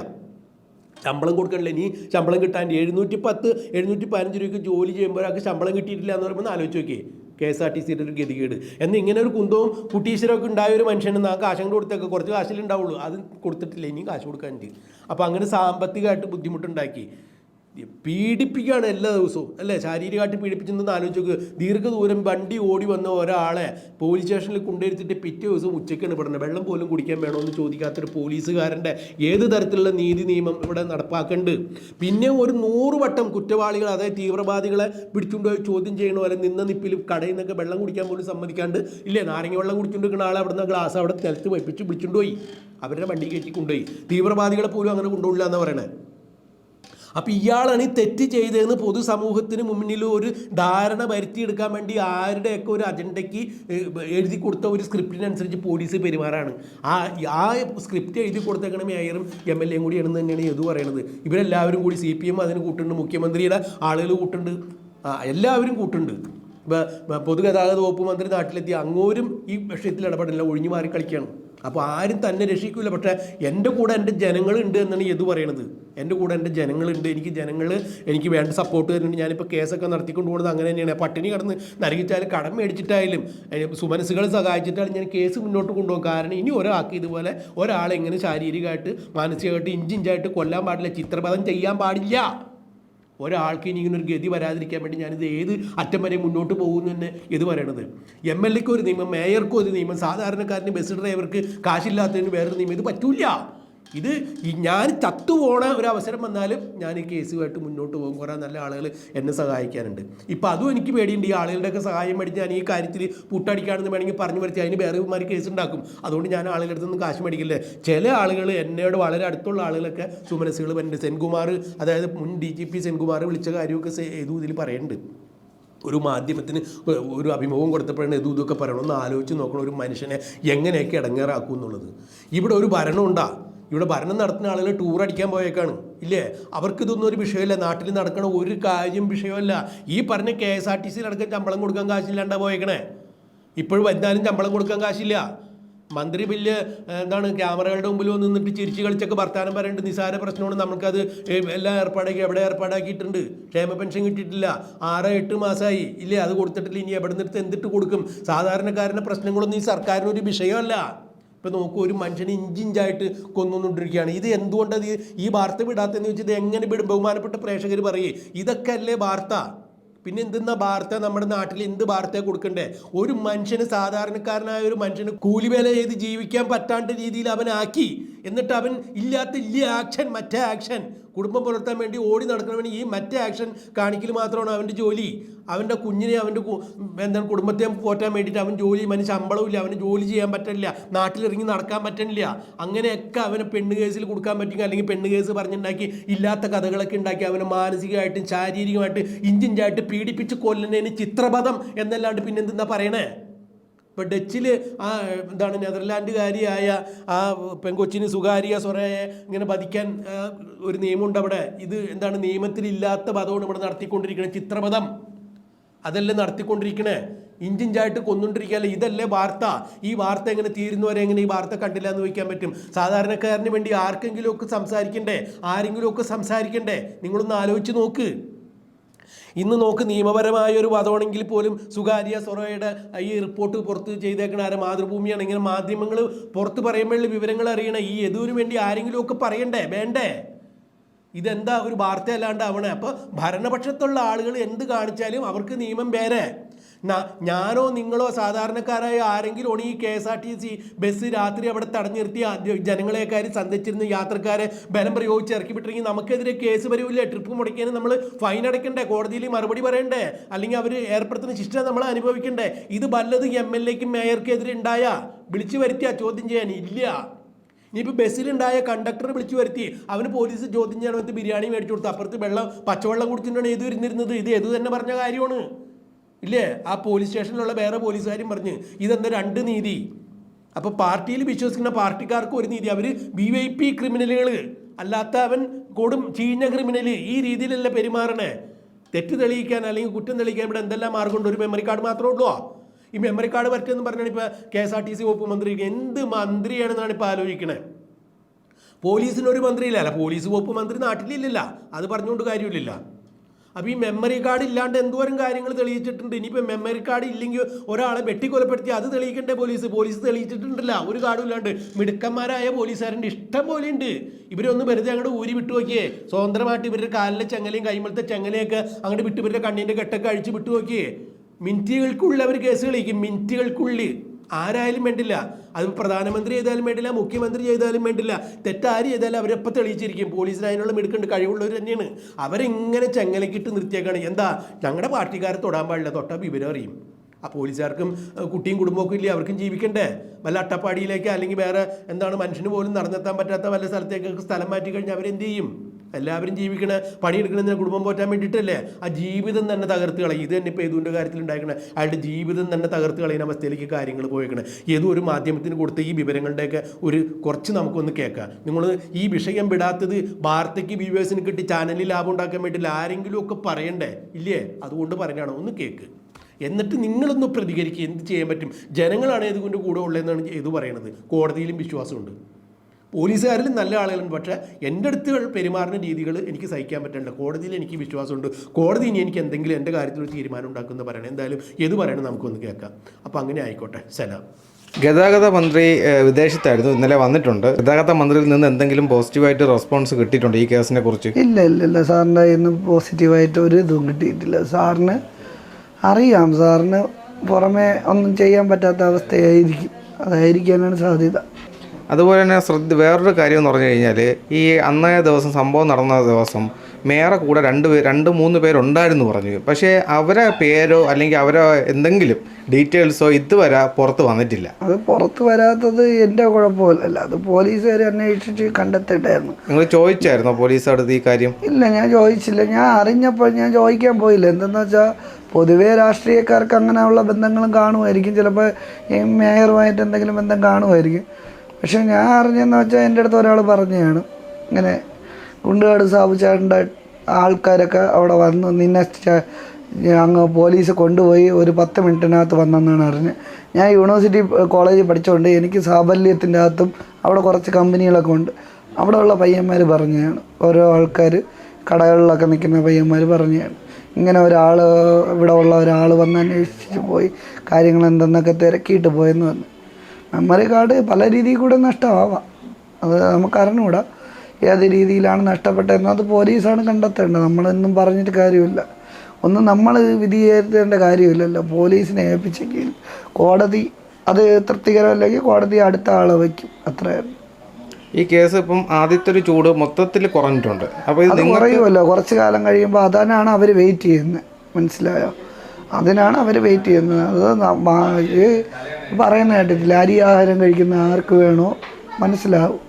ശമ്പളം കൊടുക്കണില്ല. ഇനി ശമ്പളം കിട്ടാൻ എഴുന്നൂറ്റി പത്ത് എഴുന്നൂറ്റി പതിനഞ്ച് രൂപയ്ക്ക് ജോലി ചെയ്യുമ്പോൾ ഒരാൾക്ക് ശമ്പളം കിട്ടിയിട്ടില്ല എന്ന് പറയുമ്പോൾ ആലോചിച്ച് നോക്കിയേ. കെ എസ് ആർ ടി സിയുടെ ഒരു ഗതികേട്. എന്നാൽ ഇങ്ങനെ ഒരു കുന്തവും കുട്ടീശ്വരമൊക്കെ ഉണ്ടായ ഒരു മനുഷ്യന് ആ കാശം കൊടുത്തൊക്കെ കുറച്ച് കാശിലുണ്ടാവുള്ളൂ അത് കൊടുത്തിട്ടില്ല ഇനിയും കാശ് കൊടുക്കാനുണ്ട്. അപ്പോൾ അങ്ങനെ സാമ്പത്തികമായിട്ട് ബുദ്ധിമുട്ടുണ്ടാക്കി. പീഡിപ്പിക്കുകയാണ് എല്ലാ ദിവസവും. അല്ലേ? ശാരീരികമായിട്ട് പീഡിപ്പിച്ചെന്ന് ആലോചിച്ച് നോക്ക്. ദീർഘദൂരം വണ്ടി ഓടി വന്ന ഒരാളെ പോലീസ് സ്റ്റേഷനിൽ കൊണ്ടുവരുത്തിട്ട് പിറ്റേ ദിവസം ഉച്ചയ്ക്കാണ് പെടുന്നത് വെള്ളം പോലും കുടിക്കാൻ വേണമെന്ന് ചോദിക്കാത്തൊരു പോലീസുകാരന്റെ ഏത് തരത്തിലുള്ള നീതി നിയമം ഇവിടെ നടപ്പാക്കുന്നുണ്ട് പിന്നെ ഒരു നൂറ് വട്ടം കുറ്റവാളികൾ അതായത് തീവ്രവാദികളെ പിടിച്ചുകൊണ്ടുപോയി ചോദ്യം ചെയ്യണ പോലെ നിന്ന നിപ്പിൽ കടയിൽ നിന്നൊക്കെ വെള്ളം കുടിക്കാൻ പോലും സമ്മതിക്കാണ്ട് ഇല്ലേ? നാരങ്ങ വെള്ളം കുടിച്ചുകൊണ്ടിരിക്കുന്ന ആളെ അവിടെ നിന്ന് ഗ്ലാസ് അവിടെ നിലത്ത് വയ്പ്പിച്ച് പിടിച്ചുകൊണ്ടുപോയി അവരുടെ വണ്ടി കയറ്റി കൊണ്ടുപോയി. തീവ്രവാദികളെ പോലും അങ്ങനെ കൊണ്ടുപോയില്ല എന്നാണ് പറയണേ? അപ്പോൾ ഇയാളാണ് ഈ തെറ്റ് ചെയ്തതെന്ന് പൊതുസമൂഹത്തിന് മുന്നിൽ ഒരു ധാരണ വരുത്തിയെടുക്കാൻ വേണ്ടി ആരുടെയൊക്കെ ഒരു അജണ്ടയ്ക്ക് എഴുതി കൊടുത്ത ഒരു സ്ക്രിപ്റ്റിനനുസരിച്ച് പോലീസ് പെരുമാറാണ്. ആ ആ സ്ക്രിപ്റ്റ് എഴുതി കൊടുത്തേക്കണ മേയറും എം എൽ എയും കൂടിയാണെന്ന് തന്നെയാണ് യദു പറയണത്. ഇവരെല്ലാവരും കൂടി സി പി എം അതിന് കൂട്ടുണ്ട്. മുഖ്യമന്ത്രിയുടെ ആളുകൾ കൂട്ടുണ്ട്. എല്ലാവരും കൂട്ടുണ്ട്. പൊതുഗതാഗത വകുപ്പ് മന്ത്രി നാട്ടിലെത്തി. അങ്ങോരും ഈ വിഷയത്തിൽ ഇടപെടില്ല. ഒഴിഞ്ഞു മാറി കളിക്കുകയാണ് അപ്പോൾ ആരും തന്നെ രക്ഷിക്കില്ല പക്ഷേ എന്റെ കൂടെ എന്റെ ജനങ്ങളുണ്ട് എന്നാണ് യദു പറയണത്. എന്റെ കൂടെ എന്റെ ജനങ്ങളുണ്ട്. എനിക്ക് ജനങ്ങൾ എനിക്ക് വേണ്ട സപ്പോർട്ട് തരുന്നുണ്ട്. ഞാനിപ്പോൾ കേസൊക്കെ നടത്തിക്കൊണ്ട് പോകുന്നത് അങ്ങനെ തന്നെയാണ്. പട്ടിണി കടന്ന് നരകിച്ചാലും കടം മേടിച്ചിട്ടായാലും ഏഹ്, സുമനസ്സുകളെ സഹായിച്ചിട്ടാലും ഞാൻ കേസ് മുന്നോട്ട് കൊണ്ടുപോകും. കാരണം ഇനി ഒരാൾക്ക് ഇതുപോലെ ഒരാളെങ്ങനെ ശാരീരികമായിട്ട് മാനസികമായിട്ട് ഇഞ്ചിഞ്ചായിട്ട് കൊല്ലാൻ പാടില്ല. ചിത്രപഥം ചെയ്യാൻ പാടില്ല. ഒരാൾക്ക് ഇനി ഇങ്ങനെ ഒരു ഗതി വരാതിരിക്കാൻ വേണ്ടി ഞാനിത് ഏത് അറ്റം വരെ മുന്നോട്ട് പോകുന്നു തന്നെ ഇത് പറയണത്. എം എൽ എക്ക് ഒരു നിയമം മേയർക്കും ഒരു നിയമം സാധാരണക്കാരന് ബസ് ഡ്രൈവർക്ക് കാശില്ലാത്തതിന് വേറൊരു നിയമം. ഇത് പറ്റൂല ഇത് ഞാൻ ചത്തുപോണ ഒരു അവസരം വന്നാലും ഞാൻ ഈ കേസുമായിട്ട് മുന്നോട്ട് പോകും. കുറേ നല്ല ആളുകൾ എന്നെ സഹായിക്കാനുണ്ട്. ഇപ്പം അതും എനിക്ക് പേടിയുണ്ട്. ഈ ആളുകളുടെയൊക്കെ സഹായം മേടിച്ച് ഞാൻ ഈ കാര്യത്തിൽ പുട്ടടിക്കാണെന്ന് വേണമെങ്കിൽ പറഞ്ഞു പറിച്ച് അതിന് വേറെ മാറി കേസ് ഉണ്ടാക്കും അതുകൊണ്ട് ഞാൻ ആളുകളുടെ അടുത്തൊന്നും കാശ് മേടിക്കില്ല. ചില ആളുകൾ എന്നോട് വളരെ അടുത്തുള്ള ആളുകളൊക്കെ സുമനസ്സുകൾ വരുന്നുണ്ട് സെൻകുമാർ അതായത് മുൻ ഡി ജി പി സെൻകുമാർ വിളിച്ച കാര്യമൊക്കെ ഏതു ഇതിൽ പറയുന്നുണ്ട് ഒരു മാധ്യമത്തിന് ഒരു അഭിമുഖം കൊടുത്തപ്പോഴാണ് ഇതും ഇതൊക്കെ പറയണമെന്ന് ആലോചിച്ച് നോക്കണം ഒരു മനുഷ്യനെ എങ്ങനെയൊക്കെ ഇടങ്ങേറാക്കും എന്നുള്ളത്. ഇവിടെ ഒരു ഭരണം ഉണ്ടാ ഇവിടെ ഭരണം നടത്തുന്ന ആളുകൾ ടൂർ അടിക്കാൻ പോയേക്കാണ്. ഇല്ലേ? അവർക്ക് ഇതൊന്നും ഒരു വിഷയമല്ല. നാട്ടിൽ നടക്കണ ഒരു കാര്യം വിഷയമല്ല. ഈ പറഞ്ഞ കെ എസ് ആർ ടി സിയിൽ അടക്കം ശമ്പളം കൊടുക്കാൻ കാശില്ലാണ്ടാ പോയേക്കണേ. ഇപ്പോഴും എന്തായാലും ശമ്പളം കൊടുക്കാൻ കാശില്ല. മന്ത്രി ബില്ല് എന്താണ് ക്യാമറകളുടെ മുമ്പിൽ വന്ന് നിന്നിട്ട് ചിരിച്ച് കളിച്ചൊക്കെ വർത്താനം പറയുന്നുണ്ട് നിസാര പ്രശ്നമാണ്. നമുക്കത് എല്ലാം ഏർപ്പാടാക്കി എവിടെ ഏർപ്പാടാക്കിയിട്ടുണ്ട്? ക്ഷേമ പെൻഷൻ കിട്ടിയിട്ടില്ല. ആറ് എട്ട് മാസമായി ഇല്ലേ? അത് കൊടുത്തിട്ടില്ല. ഇനി എവിടെ നിന്നിട്ട് എന്തിട്ട് കൊടുക്കും? സാധാരണക്കാരന്റെ പ്രശ്നങ്ങളൊന്നും ഈ സർക്കാരിനൊരു വിഷയമല്ല. ഇപ്പം നോക്കൂ ഒരു മനുഷ്യനെ ഇഞ്ചിഞ്ചായിട്ട് കൊന്നുകൊണ്ടിരിക്കുകയാണ് ഇത് എന്തുകൊണ്ടത്? ഈ- വാർത്ത വിടാത്തതെന്ന് ഇത് എങ്ങനെ വിടും? ബഹുമാനപ്പെട്ട പ്രേക്ഷകർ പറയേ. ഇതൊക്കെ അല്ലേ വാർത്ത? പിന്നെ എന്തെന്നാ വാർത്ത? നമ്മുടെ നാട്ടിൽ എന്ത് വാർത്ത കൊടുക്കണ്ടേ? ഒരു മനുഷ്യന് സാധാരണക്കാരനായ ഒരു മനുഷ്യന് കൂലിവേല ചെയ്ത് ജീവിക്കാൻ പറ്റാണ്ട രീതിയിൽ അവനാക്കി. എന്നിട്ട് അവൻ ഇല്ലാത്ത ഇല്ല ആക്ഷൻ മറ്റേ ആക്ഷൻ. കുടുംബം പുലർത്താൻ വേണ്ടി ഓടി നടക്കണമെങ്കിൽ ഈ മറ്റേ ആക്ഷൻ കാണിക്കൽ മാത്രമാണ് അവന്റെ ജോലി. അവന്റെ കുഞ്ഞിനെ അവന്റെ എന്താണ് കുടുംബത്തെ പോറ്റാൻ വേണ്ടിയിട്ട് അവൻ ജോലി അവന് ശമ്പളമില്ല അവന് ജോലി ചെയ്യാൻ പറ്റില്ല നാട്ടിലിറങ്ങി നടക്കാൻ പറ്റണില്ല. അങ്ങനെയൊക്കെ അവന് പെണ്ണ് കേസിൽ കൊടുക്കാൻ പറ്റും. അല്ലെങ്കിൽ പെണ്ണ് കേസ് പറഞ്ഞുണ്ടാക്കി ഇല്ലാത്ത കഥകളൊക്കെ ഉണ്ടാക്കി അവനെ മാനസികമായിട്ടും ശാരീരികമായിട്ട് ഇഞ്ചിഞ്ചായിട്ട് പീഡിപ്പിച്ച് കൊല്ലുന്നതിന് ചിത്രപഥം എന്നല്ലാണ്ട് പിന്നെന്താ പറയണേ? ഇപ്പോൾ ഡച്ചിൽ ആ എന്താണ് നെതർലാൻഡുകാരിയായ ആ പെങ്കൊച്ചിന് സുഖാരിയ സൊറയെ ഇങ്ങനെ വധിക്കാൻ ഒരു നിയമമുണ്ട് അവിടെ. ഇത് എന്താണ് നിയമത്തിലില്ലാത്ത പദമാണ് ഇവിടെ നടത്തിക്കൊണ്ടിരിക്കുന്നത് ചിത്രപഥം അതല്ലേ നടത്തിക്കൊണ്ടിരിക്കണേ. ഇഞ്ചിഞ്ചായിട്ട് കൊന്നുകൊണ്ടിരിക്കുകയല്ല ഇതല്ലേ വാർത്ത. ഈ വാർത്ത എങ്ങനെ തീരുന്നവരെ എങ്ങനെ ഈ വാർത്ത കണ്ടില്ല എന്ന് വയ്ക്കാൻ പറ്റും. സാധാരണക്കാരന് വേണ്ടി ആർക്കെങ്കിലുമൊക്കെ സംസാരിക്കണ്ടേ? ആരെങ്കിലുമൊക്കെ സംസാരിക്കണ്ടേ? നിങ്ങളൊന്ന് ആലോചിച്ച് നോക്ക്. ഇന്ന് നോക്ക് നിയമപരമായ ഒരു വധമാണെങ്കിൽ പോലും സുകാര്യ സൊറോയുടെ ഈ റിപ്പോർട്ട് പുറത്ത് ചെയ്തേക്കണ ആരെ മാതൃഭൂമിയാണ്. ഇങ്ങനെ മാധ്യമങ്ങൾ പുറത്ത് പറയുമ്പോഴുള്ള വിവരങ്ങൾ അറിയണേ ഈ എതിന് വേണ്ടി ആരെങ്കിലും ഒക്കെ പറയണ്ടേ? വേണ്ടേ? ഇതെന്താ ഒരു വാർത്ത അല്ലാണ്ട് ആവണേ അപ്പോൾ ഭരണപക്ഷത്തുള്ള ആളുകൾ എന്ത് കാണിച്ചാലും അവർക്ക് നിയമം വേറെ. ഞാനോ നിങ്ങളോ സാധാരണക്കാരായ ആരെങ്കിലും ആണ് ഈ K S R T C bus രാത്രി അവിടെ തടഞ്ഞു നിർത്തി ആ ജനങ്ങളെക്കാരി സന്ധിച്ചിരുന്ന യാത്രക്കാരെ ബലം പ്രയോഗിച്ച് ഇറക്കി വിട്ടില്ലെങ്കിൽ നമുക്കെതിരെ കേസ് വരില്ല? ട്രിപ്പ് മുടക്കിയതിന് നമ്മൾ ഫൈൻ അടയ്ക്കണ്ടേ? കോടതിയിൽ മറുപടി പറയണ്ടേ? അല്ലെങ്കിൽ അവർ ഏർപ്പെടുത്തുന്ന ശിക്ഷ നമ്മൾ അനുഭവിക്കണ്ടേ? ഇത് വല്ലത് എം എൽ എക്കും മേയർക്കെതിരെ ഉണ്ടായ? വിളിച്ചു വരുത്തിയ ചോദ്യം ചെയ്യാൻ ഇല്ല. ഇനിയിപ്പോൾ ബസ്സിലുണ്ടായ കണ്ടക്ടർ വിളിച്ചു വരുത്തി. അവന് പോലീസ് ചോദ്യം ചെയ്യാൻ വന്നിട്ട് ബിരിയാണി മേടിച്ചു കൊടുത്തു. അപ്പുറത്ത് വെള്ളം പച്ചവെള്ളം കുടിച്ചിട്ടാണ് ഏത് ഇരുന്നിരുന്നത്. ഇത് ഏത് തന്നെ പറഞ്ഞ കാര്യമാണ്. ഇല്ലേ? ആ പോലീസ് സ്റ്റേഷനിലുള്ള വേറെ പോലീസുകാരും പറഞ്ഞ് ഇതെന്താ രണ്ട് നീതി? അപ്പോൾ പാർട്ടിയിൽ വിശ്വസിക്കുന്ന പാർട്ടിക്കാർക്ക് ഒരു നീതി. അവർ ബി വൈ പി ക്രിമിനലുകൾ അല്ലാത്ത അവൻ കൊടും ചീഞ്ഞ ക്രിമിനൽ ഈ രീതിയിലല്ല പെരുമാറണേ? തെറ്റ് തെളിയിക്കാൻ അല്ലെങ്കിൽ കുറ്റം തെളിയിക്കാൻ ഇവിടെ എന്തെല്ലാം മാർഗമുണ്ട് ഒരു മെമ്മറി കാർഡ് മാത്രമേ ഉള്ളൂ. ഈ മെമ്മറി കാർഡ് പറ്റുമെന്ന് പറഞ്ഞാണ് ഇപ്പോൾ K S R T C വകുപ്പ് മന്ത്രി എന്ത് മന്ത്രിയാണെന്നാണ് ഇപ്പോൾ ആലോചിക്കണേ? പോലീസിനൊരു മന്ത്രിയില്ല. അല്ല പോലീസ് വകുപ്പ് മന്ത്രി നാട്ടിലില്ലല്ല. അത് പറഞ്ഞുകൊണ്ട് കാര്യമില്ല അപ്പോൾ ഈ മെമ്മറി കാർഡ് ഇല്ലാണ്ട് എന്തോരം കാര്യങ്ങൾ തെളിയിച്ചിട്ടുണ്ട്? ഇനിയിപ്പോൾ മെമ്മറി കാർഡ് ഇല്ലെങ്കിൽ ഒരാളെ വെട്ടിക്കൊലപ്പെടുത്തി അത് തെളിയിക്കണ്ടേ പോലീസ് പോലീസ് തെളിയിച്ചിട്ടുണ്ടല്ല. ഒരു കാർഡും ഇല്ലാണ്ട്. മിടുക്കന്മാരായ പോലീസുകാരുണ്ട്. ഇഷ്ടം പോലെ ഉണ്ട്. ഇവരൊന്ന് വെറുതെ അങ്ങോട്ട് ഊരി വിട്ടു നോക്കിയേ. സ്വതന്ത്രമായിട്ട് ഇവരുടെ കാലിലെ ചെങ്ങലയും കൈമലത്തെ ചെങ്ങലയൊക്കെ അങ്ങോട്ട് വിട്ടു ഇവരുടെ കണ്ണിന്റെ കെട്ടൊക്കെ അഴിച്ച് വിട്ടു നോക്കിയേ. മിനിറ്റുകൾക്കുള്ളിൽ അവർ കേസ് കളിക്കും മിനിറ്റുകൾക്കുള്ളിൽ. ആരായാലും വേണ്ടില്ല. അത് പ്രധാനമന്ത്രി ചെയ്താലും വേണ്ടില്ല മുഖ്യമന്ത്രി ചെയ്താലും വേണ്ടില്ല. തെറ്റാര് ചെയ്താലും അവരെപ്പോൾ തെളിയിച്ചിരിക്കും. പോലീസിന് അതിനുള്ള മിടുക്കുണ്ട് കഴിവുള്ളവർ തന്നെയാണ്. അവരിങ്ങനെ ചെങ്ങലക്കിട്ട് നിർത്തിയേക്കാണ്? എന്താ? ഞങ്ങളുടെ പാർട്ടിക്കാരെ തൊടാൻ പാടില്ല. തൊട്ടാൽ വിവരം അറിയും. ആ പോലീസുകാർക്കും കുട്ടിയും കുടുംബമൊക്കെ ഇല്ലേ? അവർക്കും ജീവിക്കണ്ടേ? വല്ല അട്ടപ്പാടിയിലേക്ക് അല്ലെങ്കിൽ വേറെ എന്താണ് മനുഷ്യന് പോലും നടന്നെത്താൻ പറ്റാത്ത വല്ല സ്ഥലത്തേക്കൊക്കെ സ്ഥലം മാറ്റി കഴിഞ്ഞാൽ അവരെന്ത് ചെയ്യും? എല്ലാവരും ജീവിക്കണ പണിയെടുക്കണതിന് കുടുംബം പോറ്റാൻ വേണ്ടിയിട്ടല്ലേ? ആ ജീവിതം തന്നെ തകർത്ത് കളയും. ഇത് തന്നെ ഇപ്പോൾ ഏതുവിന്റെ കാര്യത്തിൽ ഉണ്ടാക്കണേ അയാളുടെ ജീവിതം തന്നെ തകർത്ത് കളയുന്ന അവസ്ഥയിലേക്ക് കാര്യങ്ങൾ പോയേക്കണേ. ഏതോ ഒരു മാധ്യമത്തിന് കൊടുത്ത ഈ വിവരങ്ങളുടെയൊക്കെ ഒരു കുറച്ച് നമുക്കൊന്ന് കേൾക്കാം. നിങ്ങൾ ഈ വിഷയം വിടാത്തത് വാർത്തയ്ക്ക് വ്യൂവേഴ്സിന് കിട്ടി ചാനലിൽ ലാഭം ഉണ്ടാക്കാൻ വേണ്ടിയില്ല ആരെങ്കിലും ഒക്കെ പറയണ്ടേ? ഇല്ലേ? അതുകൊണ്ട് പറയണോ ഒന്ന് കേൾക്ക് എന്നിട്ട് നിങ്ങളൊന്ന് പ്രതികരിക്കുക എന്ത് ചെയ്യാൻ പറ്റും? ജനങ്ങളാണ് ഇതുകൊണ്ട് കൂടെ ഉള്ളതെന്നാണ് ഇത് പറയണത്. കോടതിയിലും വിശ്വാസമുണ്ട്. പോലീസുകാരിലും നല്ല ആളുകളുണ്ട് പക്ഷേ എന്റെ അടുത്ത് പെരുമാറുന്ന രീതികൾ എനിക്ക് സഹിക്കാൻ പറ്റില്ല. കോടതിയിൽ എനിക്ക് വിശ്വാസമുണ്ട്. കോടതി ഇനി എനിക്ക് എന്തെങ്കിലും എന്റെ കാര്യത്തിൽ ഒരു തീരുമാനം ഉണ്ടാക്കുമെന്ന് പറയണം. എന്തായാലും ഏത് പറയണം നമുക്കൊന്ന് കേൾക്കാം. അപ്പോൾ അങ്ങനെ ആയിക്കോട്ടെ. സലാം. ഗതാഗത മന്ത്രി വിദേശത്തായിരുന്നു. ഇന്നലെ വന്നിട്ടുണ്ട്. ഗതാഗത മന്ത്രിയിൽ നിന്ന് എന്തെങ്കിലും പോസിറ്റീവായിട്ട് റെസ്പോൺസ് കിട്ടിയിട്ടുണ്ട് ഈ കേസിനെ കുറിച്ച്? ഇല്ല ഇല്ല ഇല്ല. സാറിന്റെ ഇന്ന് പോസിറ്റീവായിട്ട് ഒരു ഇതും കിട്ടിയിട്ടില്ല. സാറിന് അറിയാം. സാറിന് പുറമേ ഒന്നും ചെയ്യാൻ പറ്റാത്ത അവസ്ഥയായിരിക്കും. അതായിരിക്കാനാണ് സാധ്യത. അതുപോലെ തന്നെ ശ്രദ്ധ വേറൊരു കാര്യം എന്ന് പറഞ്ഞു കഴിഞ്ഞാൽ ഈ അന്നേ ദിവസം സംഭവം നടന്ന ദിവസം മേറെ കൂടെ രണ്ട് പേര് രണ്ട് മൂന്ന് പേരുണ്ടായിരുന്നു പറഞ്ഞു. പക്ഷേ അവരെ പേരോ അല്ലെങ്കിൽ അവരെ എന്തെങ്കിലും ഡീറ്റെയിൽസോ ഇതുവരെ പുറത്ത് വന്നിട്ടില്ല. അത് പുറത്ത് വരാത്തത് എന്റെ കുഴപ്പമില്ല അത് പോലീസുകാർ അന്വേഷിച്ച് കണ്ടെത്തിയിട്ടായിരുന്നു. നിങ്ങൾ ചോദിച്ചായിരുന്നോ പോലീസ് അടുത്ത് ഈ കാര്യം? ഇല്ല ഞാൻ ചോദിച്ചില്ല. ഞാൻ അറിഞ്ഞപ്പോൾ ഞാൻ ചോദിക്കാൻ പോയില്ല. എന്തെന്ന് വെച്ചാൽ പൊതുവേ രാഷ്ട്രീയക്കാർക്ക് അങ്ങനെയുള്ള ബന്ധങ്ങളും കാണുമായിരിക്കും. ചിലപ്പോൾ ഈ മേയറുമായിട്ട് എന്തെങ്കിലും ബന്ധം കാണുമായിരിക്കും. പക്ഷെ ഞാൻ അറിഞ്ഞെന്ന് വെച്ചാൽ എന്റെ അടുത്ത് ഒരാൾ പറഞ്ഞതാണ്. ഇങ്ങനെ കുണ്ടുകാട് ചേട്ടന്റെ ആൾക്കാരൊക്കെ അവിടെ വന്ന് നിന്നെ അങ്ങ് പോലീസ് കൊണ്ടുപോയി ഒരു പത്ത് മിനിറ്റിനകത്ത് വന്നെന്നാണ് അറിഞ്ഞത്. ഞാൻ യൂണിവേഴ്സിറ്റി കോളേജിൽ പഠിച്ചുകൊണ്ട് എനിക്ക് സാഫല്യത്തിന്റെ അകത്തും അവിടെ കുറച്ച് കമ്പനികളൊക്കെ ഉണ്ട്. അവിടെ ഉള്ള പയ്യന്മാർ പറഞ്ഞതാണ്. ഓരോ ആൾക്കാർ കടകളിലൊക്കെ നിൽക്കുന്ന പയ്യന്മാർ പറഞ്ഞതാണ്. ഇങ്ങനെ ഒരാൾ ഇവിടെ ഉള്ള ഒരാൾ വന്ന് അന്വേഷിച്ച് പോയി കാര്യങ്ങൾ എന്തെന്നൊക്കെ തിരക്കിയിട്ട് പോയെന്ന് പറഞ്ഞു. മെമ്മറി കാർഡ് പല രീതിയിൽ കൂടെ നഷ്ടമാവാം. അത് നമുക്ക് അറിഞ്ഞുകൂടാ. ഏത് രീതിയിലാണ് നഷ്ടപ്പെട്ടതെന്ന്. അത് പോലീസാണ് കണ്ടെത്തേണ്ടത്. നമ്മളൊന്നും പറഞ്ഞിട്ട് കാര്യമില്ല. ഒന്നും നമ്മൾ വിധിയെഴുതേണ്ട കാര്യമില്ലല്ലോ. പോലീസിനെ ഏൽപ്പിച്ചെങ്കിൽ കോടതി അത് തൃപ്തികരമല്ലെങ്കിൽ കോടതി അടുത്ത ആളെ വയ്ക്കും. അത്രയായിരുന്നു. ഈ കേസ് ഇപ്പം ആദ്യത്തെ ഒരു ചൂട് മൊത്തത്തിൽ കുറഞ്ഞിട്ടുണ്ട്. അപ്പോൾ ഇത് കുറയുമല്ലോ. കുറച്ച് കാലം കഴിയുമ്പോൾ അതാണ് അവർ വെയിറ്റ് ചെയ്യുന്നത്. മനസ്സിലായോ? അതിനാണ് അവർ വെയിറ്റ് ചെയ്യുന്നത്. അത് പറയുന്ന കേട്ടിട്ടില്ല. അരി ആഹാരം കഴിക്കുന്ന ആർക്ക് വേണോ? മനസ്സിലാവും.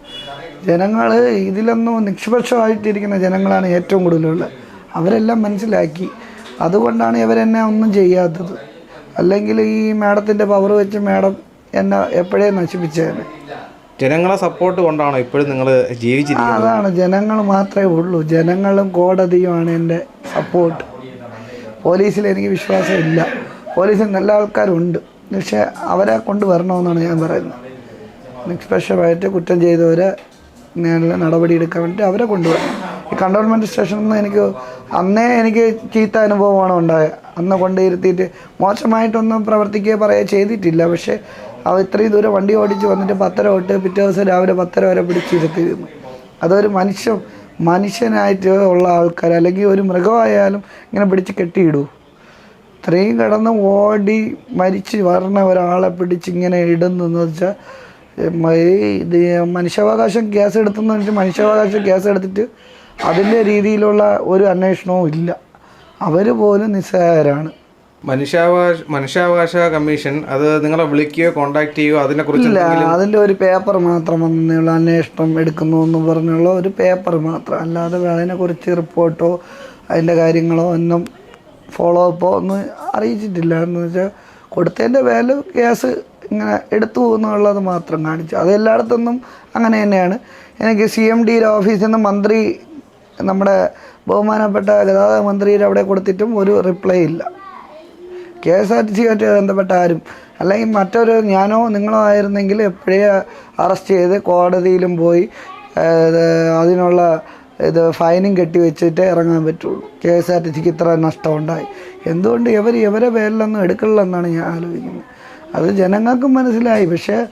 ജനങ്ങൾ ഇതിലൊന്നും നിഷ്പക്ഷമായിട്ടിരിക്കുന്ന ജനങ്ങളാണ് ഏറ്റവും കൂടുതലുള്ളത്. അവരെല്ലാം മനസ്സിലാക്കി. അതുകൊണ്ടാണ് ഇവരെന്നെ ഒന്നും ചെയ്യാത്തത്. അല്ലെങ്കിൽ ഈ മാഡത്തിന്റെ പവർ വെച്ച് മാഡം എന്നെ എപ്പോഴേ നശിപ്പിച്ചേനെ. ജനങ്ങളെ സപ്പോർട്ട് കൊണ്ടാണോ ഇപ്പോഴും നിങ്ങൾ ജീവിച്ചിരിക്കുന്നത്? അതാണ്. ജനങ്ങൾ മാത്രമേ ഉള്ളൂ. ജനങ്ങളും കോടതിയുമാണ് എന്റെ സപ്പോർട്ട് പോലീസിൽ എനിക്ക് വിശ്വാസമില്ല. പോലീസിൽ നല്ല ആൾക്കാരുണ്ട്. പക്ഷേ അവരെ കൊണ്ടുവരണമെന്നാണ് ഞാൻ പറയുന്നത്. നിഷ്പക്ഷമായിട്ട് കുറ്റം ചെയ്തവരെ നല്ല നടപടി എടുക്കാൻ വേണ്ടി അവരെ കൊണ്ടുവരണം ഈ കണ്ടോൺമെന്റ് സ്റ്റേഷനിൽ നിന്ന് എനിക്ക് അന്നേ എനിക്ക് ചീത്ത അനുഭവമാണ് ഉണ്ടായത് അന്ന് കൊണ്ടിരുത്തിയിട്ട് മോശമായിട്ടൊന്നും പ്രവർത്തിക്കുകയോ പറയുകയോ ചെയ്തിട്ടില്ല. പക്ഷേ അവ ഇത്രയും ദൂരം വണ്ടി ഓടിച്ച് വന്നിട്ട് പത്തര തൊട്ട് പിറ്റേ ദിവസം രാവിലെ പത്തര വരെ പിടിച്ചിരുത്തിയിരുന്നു അതൊരു മനുഷ്യ മനുഷ്യനായിട്ട് ഉള്ള ആൾക്കാർ അല്ലെങ്കിൽ ഒരു മൃഗമായാലും ഇങ്ങനെ പിടിച്ച് കെട്ടിയിടൂ. ഇത്രയും കിടന്ന് ഓടി മരിച്ച് വരണ ഒരാളെ പിടിച്ച് ഇങ്ങനെ ഇടുന്നെന്ന് വെച്ചാൽ ഇത് മനുഷ്യാവകാശം കേസ് എടുത്തെന്ന് വെച്ചാൽ മനുഷ്യാവകാശം കേസ് എടുത്തിട്ട് അതിന്റെ രീതിയിലുള്ള ഒരു അന്വേഷണവും ഇല്ല. അവർ പോലും നിസ്സഹായരാണ് മനുഷ്യാവകാശ മനുഷ്യാവകാശ കമ്മീഷൻ അത് നിങ്ങളെ വിളിക്കുകയോ കോണ്ടാക്ട് ചെയ്യുകയോ അതിനെക്കുറിച്ച് ഇല്ല അതിന്റെ ഒരു പേപ്പർ മാത്രം വന്നുള്ള അന്വേഷണം എടുക്കുന്നു എന്ന് പറഞ്ഞുള്ള ഒരു പേപ്പർ മാത്രം. അല്ലാതെ അതിനെക്കുറിച്ച് റിപ്പോർട്ടോ അതിന്റെ കാര്യങ്ങളോ ഒന്നും ഫോളോ അപ്പോ ഒന്നും അറിയിച്ചിട്ടില്ല. എന്ന് വെച്ചാൽ കൊടുത്തതിന്റെ വേല കേസ് ഇങ്ങനെ എടുത്തു പോകുന്നുള്ളത് മാത്രം കാണിച്ചു. അത് എല്ലായിടത്തൊന്നും അങ്ങനെ തന്നെയാണ്. എനിക്ക് സി എം ഡിയുടെ ഓഫീസിൽ നിന്ന് മന്ത്രി നമ്മുടെ ബഹുമാനപ്പെട്ട ഗതാഗത മന്ത്രിയുടെ അവിടെ കൊടുത്തിട്ടും ഒരു റിപ്ലൈ ഇല്ല. കെ എസ് ആർ ടി സിയുമായിട്ട് ബന്ധപ്പെട്ട ആരും അല്ലെങ്കിൽ മറ്റൊരു ഞാനോ നിങ്ങളോ ആയിരുന്നെങ്കിൽ എപ്പോഴേ അറസ്റ്റ് ചെയ്ത് കോടതിയിലും പോയി അതിനുള്ള ഇത് ഫൈനും കെട്ടി വെച്ചിട്ട് ഇറങ്ങാൻ പറ്റുള്ളൂ. കെ എസ് ആർ ടി സിക്ക് ഇത്ര നഷ്ടമുണ്ടായി. എന്തുകൊണ്ട് ഇവർ ഇവരെ പേരിലൊന്നും എടുക്കില്ലെന്നാണ് ഞാൻ ആലോചിക്കുന്നത്. അത് ജനങ്ങൾക്കും മനസ്സിലായി. പക്ഷേ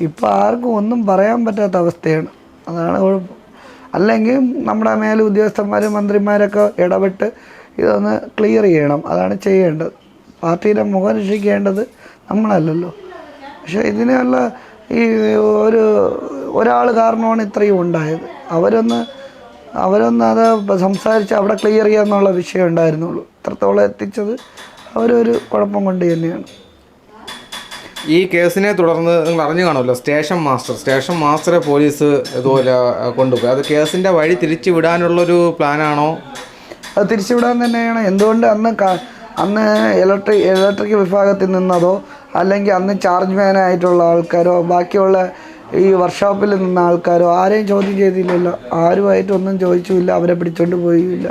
ഇപ്പോൾ ആർക്കും ഒന്നും പറയാൻ പറ്റാത്ത അവസ്ഥയാണ്. അതാണ് കുഴപ്പം. അല്ലെങ്കിൽ നമ്മുടെ മേലുദ്യോഗസ്ഥന്മാരും മന്ത്രിമാരൊക്കെ ഇടപെട്ട് ഇതൊന്ന് ക്ലിയർ ചെയ്യണം. അതാണ് ചെയ്യേണ്ടത്. പാർട്ടിയുടെ മുഖം രക്ഷിക്കേണ്ടത് നമ്മളല്ലല്ലോ. പക്ഷേ ഇതിനുള്ള ഈ ഒരു ഒരാൾ കാരണമാണ് ഇത്രയും ഉണ്ടായത്. അവരൊന്ന് അവരൊന്ന് അത് സംസാരിച്ച് അവിടെ ക്ലിയർ ചെയ്യാന്നുള്ള വിഷയം ഉണ്ടായിരുന്നുള്ളൂ. ഇത്രത്തോളം എത്തിച്ചത് അവരൊരു കുഴപ്പം കൊണ്ട് തന്നെയാണ്. ഈ കേസിനെ തുടർന്ന് നിങ്ങൾ അറിഞ്ഞു കാണുമല്ലോ സ്റ്റേഷൻ മാസ്റ്റർ സ്റ്റേഷൻ മാസ്റ്ററെ പോലീസ് ഇതുപോലെ കൊണ്ടുപോയി. അത് കേസിന്റെ വഴി തിരിച്ചു വിടാനുള്ളൊരു പ്ലാനാണോ അത് തിരിച്ചുവിടാൻ തന്നെയാണ്. എന്തുകൊണ്ട് അന്ന് ക- അന്ന് ഇലക്ട്രിക് ഇലക്ട്രിക് വിഭാഗത്തിൽ നിന്നതോ അല്ലെങ്കിൽ അന്ന് ചാർജ് മാനായിട്ടുള്ള ആൾക്കാരോ ബാക്കിയുള്ള ഈ വർക്ക്ഷോപ്പിൽ നിന്ന ആൾക്കാരോ ആരെയും ചോദ്യം ചെയ്തില്ലല്ലോ. ആരുമായിട്ടൊന്നും ചോദിച്ചുമില്ല അവരെ പിടിച്ചോണ്ട് പോയില്ല.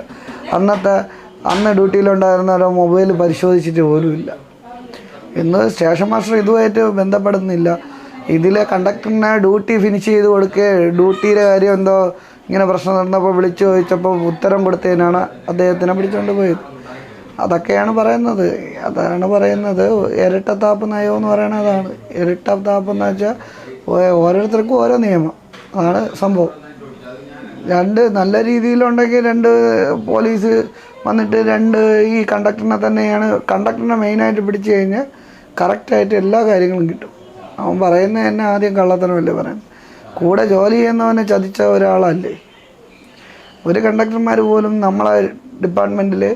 അന്നത്തെ അന്ന് ഡ്യൂട്ടിയിലുണ്ടായിരുന്നവരോ മൊബൈൽ പരിശോധിച്ചിട്ട് പോലുമില്ല. ഇന്ന് സ്റ്റേഷൻ മാസ്റ്റർ ഇതുമായിട്ട് ബന്ധപ്പെടുന്നില്ല. ഇതിലെ കണ്ടക്ടറിനെ ഡ്യൂട്ടി ഫിനിഷ് ചെയ്ത് കൊടുക്കേ ഡ്യൂട്ടിയുടെ കാര്യം എന്തോ ഇങ്ങനെ പ്രശ്നം നടന്നപ്പോൾ വിളിച്ചു ചോദിച്ചപ്പോൾ ഉത്തരം കൊടുത്തതിനാണ് അദ്ദേഹത്തിനെ പിടിച്ചുകൊണ്ട് പോയത്. അതൊക്കെയാണ് പറയുന്നത്. അതാണ് പറയുന്നത്. ഇരട്ടത്താപ്പ് നയം എന്ന് പറയുന്നത് അതാണ്. ഇരട്ടത്താപ്പ് എന്ന് വെച്ചാൽ ഓരോരുത്തർക്കും ഓരോ നിയമം. അതാണ് സംഭവം. രണ്ട് നല്ല രീതിയിലുണ്ടെങ്കിൽ രണ്ട് പോലീസ് വന്നിട്ട് രണ്ട് ഈ കണ്ടക്ടറിനെ തന്നെയാണ് കണ്ടക്ടറിനെ മെയിനായിട്ട് പിടിച്ചു കഴിഞ്ഞാൽ കറക്റ്റായിട്ട് എല്ലാ കാര്യങ്ങളും കിട്ടും. അവൻ പറയുന്നത് തന്നെ ആദ്യം കള്ളത്തനമല്ലേ പറയാൻ കൂടെ ജോലി ചെയ്യുന്നവനെ ചതിച്ച ഒരാളല്ലേ? ഒരു കണ്ടക്ടർമാർ പോലും നമ്മളെ ഡിപ്പാർട്ട്മെന്റിൽ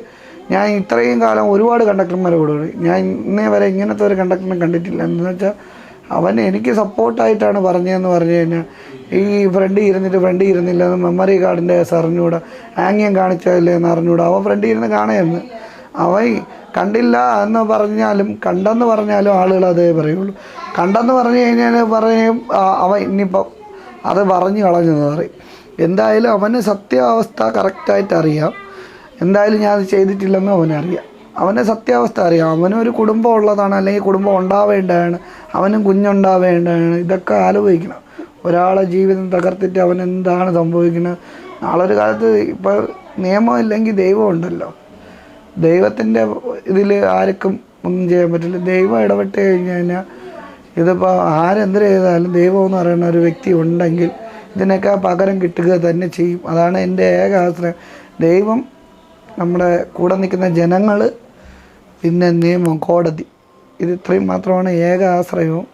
ഞാൻ ഇത്രയും കാലം ഒരുപാട് കണ്ടക്ടർമാരെ കൂടെ. ഞാൻ ഇന്നേ വരെ ഇങ്ങനത്തെ ഒരു കണ്ടക്ടറിനെ കണ്ടിട്ടില്ല. എന്ന് വെച്ചാൽ അവൻ എനിക്ക് സപ്പോർട്ടായിട്ടാണ് പറഞ്ഞതെന്ന് പറഞ്ഞു കഴിഞ്ഞാൽ ഈ ഫ്രണ്ട് ഇരുന്നിട്ട് ഫ്രണ്ട് ഇരുന്നില്ല മെമ്മറി കാർഡിന്റെ അറിഞ്ഞൂടാ ആംഗ്യം കാണിച്ചതല്ലേ എന്ന് അറിഞ്ഞൂടാ. അവൻ ഫ്രണ്ട് ഇരുന്ന് കാണുമായിരുന്നു അവൻ കണ്ടില്ല എന്ന് പറഞ്ഞാലും കണ്ടെന്ന് പറഞ്ഞാലും ആളുകൾ അതേ പറയുള്ളൂ. കണ്ടെന്ന് പറഞ്ഞു കഴിഞ്ഞാൽ പറയും അവൻ ഇനിയിപ്പം അത് പറഞ്ഞു കളഞ്ഞെന്ന് പറയും. എന്തായാലും അവന് സത്യാവസ്ഥ കറക്റ്റായിട്ട് അറിയാം. എന്തായാലും ഞാൻ അത് ചെയ്തിട്ടില്ലെന്ന് അവനറിയാം. അവന്റെ സത്യാവസ്ഥ അറിയാം. അവനൊരു കുടുംബം ഉള്ളതാണ് അല്ലെങ്കിൽ കുടുംബം ഉണ്ടാവേണ്ടതാണ് അവനും കുഞ്ഞുണ്ടാവേണ്ടതാണ്. ഇതൊക്കെ ആലോചിക്കണം. ഒരാളെ ജീവിതം തകർത്തിട്ട് അവൻ എന്താണ് സംഭവിക്കുന്നത്? നാളൊരു കാലത്ത് ഇപ്പോൾ നിയമം ഇല്ലെങ്കിൽ ദൈവം ഉണ്ടല്ലോ. ദൈവത്തിന്റെ ഇതിൽ ആർക്കും ഒന്നും ചെയ്യാൻ പറ്റില്ല. ദൈവം ഇടപെട്ട് കഴിഞ്ഞ് കഴിഞ്ഞാൽ ഇതിപ്പോൾ ആരെന്ത് ചെയ്താലും ദൈവം എന്ന് പറയുന്ന ഒരു വ്യക്തി ഉണ്ടെങ്കിൽ ഇതിനൊക്കെ പകരം കിട്ടുക തന്നെ ചെയ്യും. അതാണ് എന്റെ ഏക ആശ്രയം ദൈവം നമ്മുടെ കൂടെ നിൽക്കുന്ന ജനങ്ങൾ പിന്നെ നിയമം കോടതി. ഇത് ഇത്രയും മാത്രമാണ് ഏക ആശ്രയവും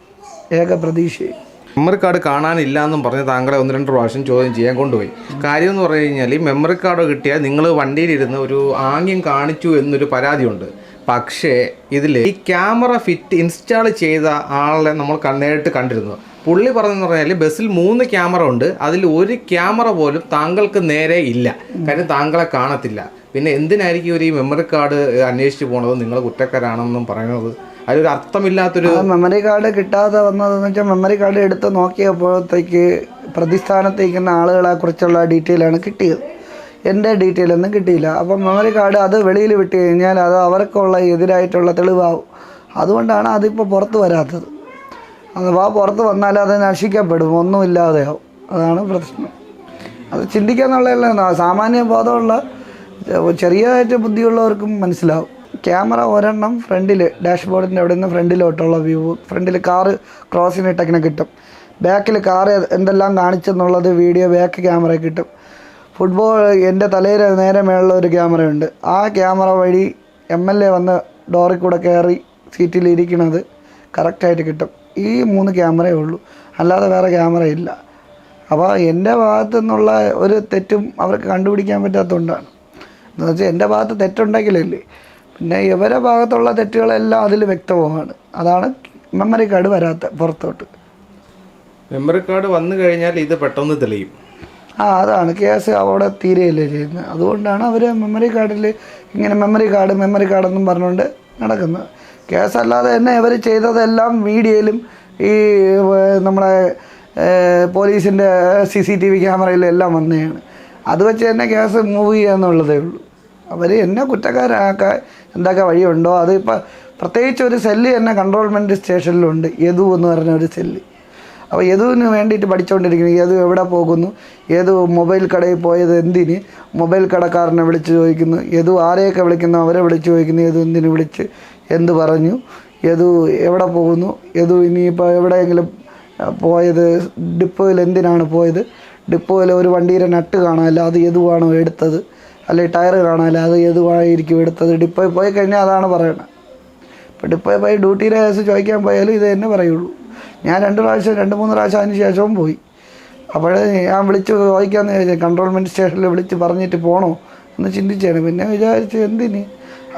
ഏക പ്രതീക്ഷയും. മെമ്മറി കാർഡ് കാണാനില്ല എന്നും പറഞ്ഞ് താങ്കളെ ഒന്ന് രണ്ട് പ്രാവശ്യം ചോദ്യം ചെയ്യാൻ കൊണ്ടുപോയി. കാര്യം എന്ന് പറഞ്ഞു കഴിഞ്ഞാൽ ഈ മെമ്മറി കാർഡ് കിട്ടിയാൽ നിങ്ങൾ വണ്ടിയിലിരുന്ന് ഒരു ആംഗ്യം കാണിച്ചു എന്നൊരു പരാതിയുണ്ട്. പക്ഷേ ഇതിൽ ഈ ക്യാമറ ഫിറ്റ് ഇൻസ്റ്റാൾ ചെയ്ത ആളെ നമ്മൾ നേരിട്ട് കണ്ടിരുന്നു. പുള്ളി പറഞ്ഞെന്ന് പറഞ്ഞാൽ ബസ്സിൽ മൂന്ന് ക്യാമറ ഉണ്ട്. അതിൽ ഒരു ക്യാമറ പോലും താങ്കൾക്ക് നേരെ ഇല്ല. കാര്യം താങ്കളെ കാണത്തില്ല. പിന്നെ എന്തിനായിരിക്കും ഒരു ഈ മെമ്മറി കാർഡ് അന്വേഷിച്ച് പോണത്? നിങ്ങൾ കുറ്റക്കാരാണെന്നും പറയുന്നത്. അതിലൊരു അർത്ഥമില്ലാത്തൊരു മെമ്മറി കാർഡ് കിട്ടാതെ വന്നതെന്ന് വെച്ചാൽ മെമ്മറി കാർഡ് എടുത്ത് നോക്കിയപ്പോഴത്തേക്ക് പ്രതിസ്ഥാനത്തേക്കുന്ന ആളുകളെ കുറിച്ചുള്ള ഡീറ്റെയിലാണ് കിട്ടിയത്. എന്റെ ഡീറ്റെയിൽ ഒന്നും കിട്ടിയില്ല. അപ്പം മെമ്മറി കാർഡ് അത് വെളിയിൽ വിട്ട് കഴിഞ്ഞാൽ അത് അവർക്കുള്ള എതിരായിട്ടുള്ള തെളിവാകും അതുകൊണ്ടാണ് അതിപ്പോൾ പുറത്ത് വരാത്തത്. അഥവാ പുറത്ത് വന്നാൽ അത് നശിക്കപ്പെടും. ഒന്നുമില്ലാതെയാവും. അതാണ് പ്രശ്നം. അത് ചിന്തിക്കാന്നുള്ളതല്ല. സാമാന്യ ബോധമുള്ള ചെറിയതായിട്ട് ബുദ്ധിയുള്ളവർക്കും മനസ്സിലാവും. ക്യാമറ ഒരെണ്ണം ഫ്രണ്ടിൽ ഡാഷ്ബോർഡിന്റെ അവിടെ നിന്ന് ഫ്രണ്ടിലോട്ടുള്ള വ്യൂ. ഫ്രണ്ടിൽ കാറ് ക്രോസിനിട്ടങ്ങനെ കിട്ടും. ബാക്കിൽ കാറ് എന്തെല്ലാം കാണിച്ചെന്നുള്ളത് വീഡിയോ ബാക്ക് ക്യാമറ കിട്ടും. ഫുട്ബോൾ എന്റെ തലയിൽ നേരെ മേളിൽ ഒരു ക്യാമറയുണ്ട്. ആ ക്യാമറ വഴി എം എൽ എ വന്ന് ഡോറിൽ കൂടെ കയറി സീറ്റിൽ ഇരിക്കുന്നത് കറക്റ്റായിട്ട് കിട്ടും. ഈ മൂന്ന് ക്യാമറയേ ഉള്ളൂ. അല്ലാതെ വേറെ ക്യാമറ ഇല്ല. അപ്പോൾ എന്റെ ഭാഗത്തു നിന്നുള്ള ഒരു തെറ്റും അവർക്ക് കണ്ടുപിടിക്കാൻ പറ്റാത്തതുകൊണ്ടാണ്. എന്ന് വെച്ചാൽ എന്റെ ഭാഗത്ത് തെറ്റുണ്ടെങ്കിലല്ലേ. പിന്നെ ഇവരെ ഭാഗത്തുള്ള തെറ്റുകളെല്ലാം അതിൽ വ്യക്തവുമാണ്. അതാണ് മെമ്മറി കാർഡ് വരാത്ത പുറത്തോട്ട്. മെമ്മറി കാർഡ് വന്നു കഴിഞ്ഞാൽ ഇത് പെട്ടെന്ന് തെളിയും. ആ അതാണ്. കേസ് അവിടെ തീരെയല്ലേ ചെയ്യുന്നത്. അതുകൊണ്ടാണ് അവർ മെമ്മറി കാർഡിൽ ഇങ്ങനെ മെമ്മറി കാർഡ് മെമ്മറി കാർഡെന്നും പറഞ്ഞുകൊണ്ട് നടക്കുന്നത്. കേസല്ലാതെ തന്നെ ഇവർ ചെയ്തതെല്ലാം മീഡിയയിലും ഈ നമ്മുടെ പോലീസിന്റെ സി സി ടി വി ക്യാമറയിലും എല്ലാം വന്നതാണ്. അത് വെച്ച് തന്നെ കേസ് മൂവ് ചെയ്യാന്നുള്ളതേ ഉള്ളൂ. അവർ എന്നെ കുറ്റക്കാരാക്കാൻ എന്തൊക്കെ വഴിയുണ്ടോ? അത് ഇപ്പം പ്രത്യേകിച്ച് ഒരു സെല്ല് തന്നെ കൺട്രോൾമെന്റ് സ്റ്റേഷനിലുണ്ട്. യദു എന്ന് പറഞ്ഞ ഒരു സെല്ല്. അപ്പോൾ യദുവിന് വേണ്ടിയിട്ട് പഠിച്ചുകൊണ്ടിരിക്കുന്നു യദു എവിടെ പോകുന്നു? യദു മൊബൈൽ കടയിൽ പോയത് എന്തിന്? മൊബൈൽ കടക്കാരനെ വിളിച്ച് ചോദിക്കുന്നു. യദു ആരെയൊക്കെ വിളിക്കുന്നു? അവരെ വിളിച്ച് ചോദിക്കുന്നു. യദു എന്തിന് വിളിച്ച്? എന്ത് പറഞ്ഞു? യദു എവിടെ പോകുന്നു? യദു ഇനിയിപ്പോൾ എവിടെയെങ്കിലും പോയത്? ഡിപ്പോയിൽ എന്തിനാണ് പോയത്? ഡിപ്പോയിൽ ഒരു വണ്ടിയുടെ നട്ട് കാണാമല്ലോ അത് യദുവാണോ എടുത്തത്? അല്ലെങ്കിൽ ടയർ കാണാമല്ല അത് ഏതുമായിരിക്കും എടുത്തത്? ഡിപ്പോയിൽ പോയി കഴിഞ്ഞാൽ അതാണ് പറയുന്നത് ഇപ്പോൾ ഡിപ്പോയിൽ പോയി ഡ്യൂട്ടിയിലെ കേസ് ചോദിക്കാൻ പോയാലും ഇത് തന്നെ പറയുള്ളൂ. ഞാൻ രണ്ട് പ്രാവശ്യം രണ്ട് മൂന്ന് പ്രാവശ്യം അതിന് ശേഷവും പോയി. അപ്പോഴേ ഞാൻ വിളിച്ച് ചോദിക്കാമെന്ന് ചോദിച്ചാൽ കൺട്രോൾമെന്റ് സ്റ്റേഷനിൽ വിളിച്ച് പറഞ്ഞിട്ട് പോകണോ എന്ന് ചിന്തിച്ചാണ്. പിന്നെ വിചാരിച്ച് എന്തിന്?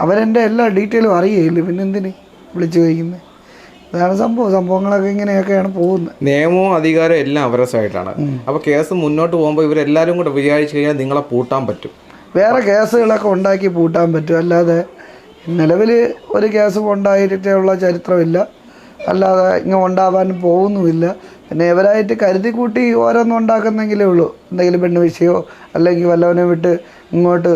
അവരെന്റെ എല്ലാ ഡീറ്റെയിലും അറിയില്ല പിന്നെ എന്തിന് വിളിച്ച് ചോദിക്കുന്നത്? ഇതാണ് സംഭവം. സംഭവങ്ങളൊക്കെ ഇങ്ങനെയൊക്കെയാണ് പോകുന്നത്. നിയമവും അധികാരവും എല്ലാം അവരുടെ സൈഡിലാണ് അപ്പോൾ കേസ് മുന്നോട്ട് പോകുമ്പോൾ ഇവരെല്ലാവരും കൂടെ വിചാരിച്ചു കഴിഞ്ഞാൽ നിങ്ങളെ പൂട്ടാൻ പറ്റും. വേറെ കേസുകളൊക്കെ ഉണ്ടാക്കി പൂട്ടാൻ പറ്റും. അല്ലാതെ നിലവിൽ ഒരു കേസും ഉണ്ടായിട്ടുള്ള ചരിത്രമില്ല. അല്ലാതെ ഇങ്ങനെ ഉണ്ടാവാൻ പോകുന്നുമില്ല. പിന്നെ ഇവരായിട്ട് കരുതി കൂട്ടി ഓരോന്നും ഉണ്ടാക്കുന്നെങ്കിലേ ഉള്ളൂ. എന്തെങ്കിലും പെണ്ണ് വിഷയമോ അല്ലെങ്കിൽ വല്ലവനെ വിട്ട് ഇങ്ങോട്ട്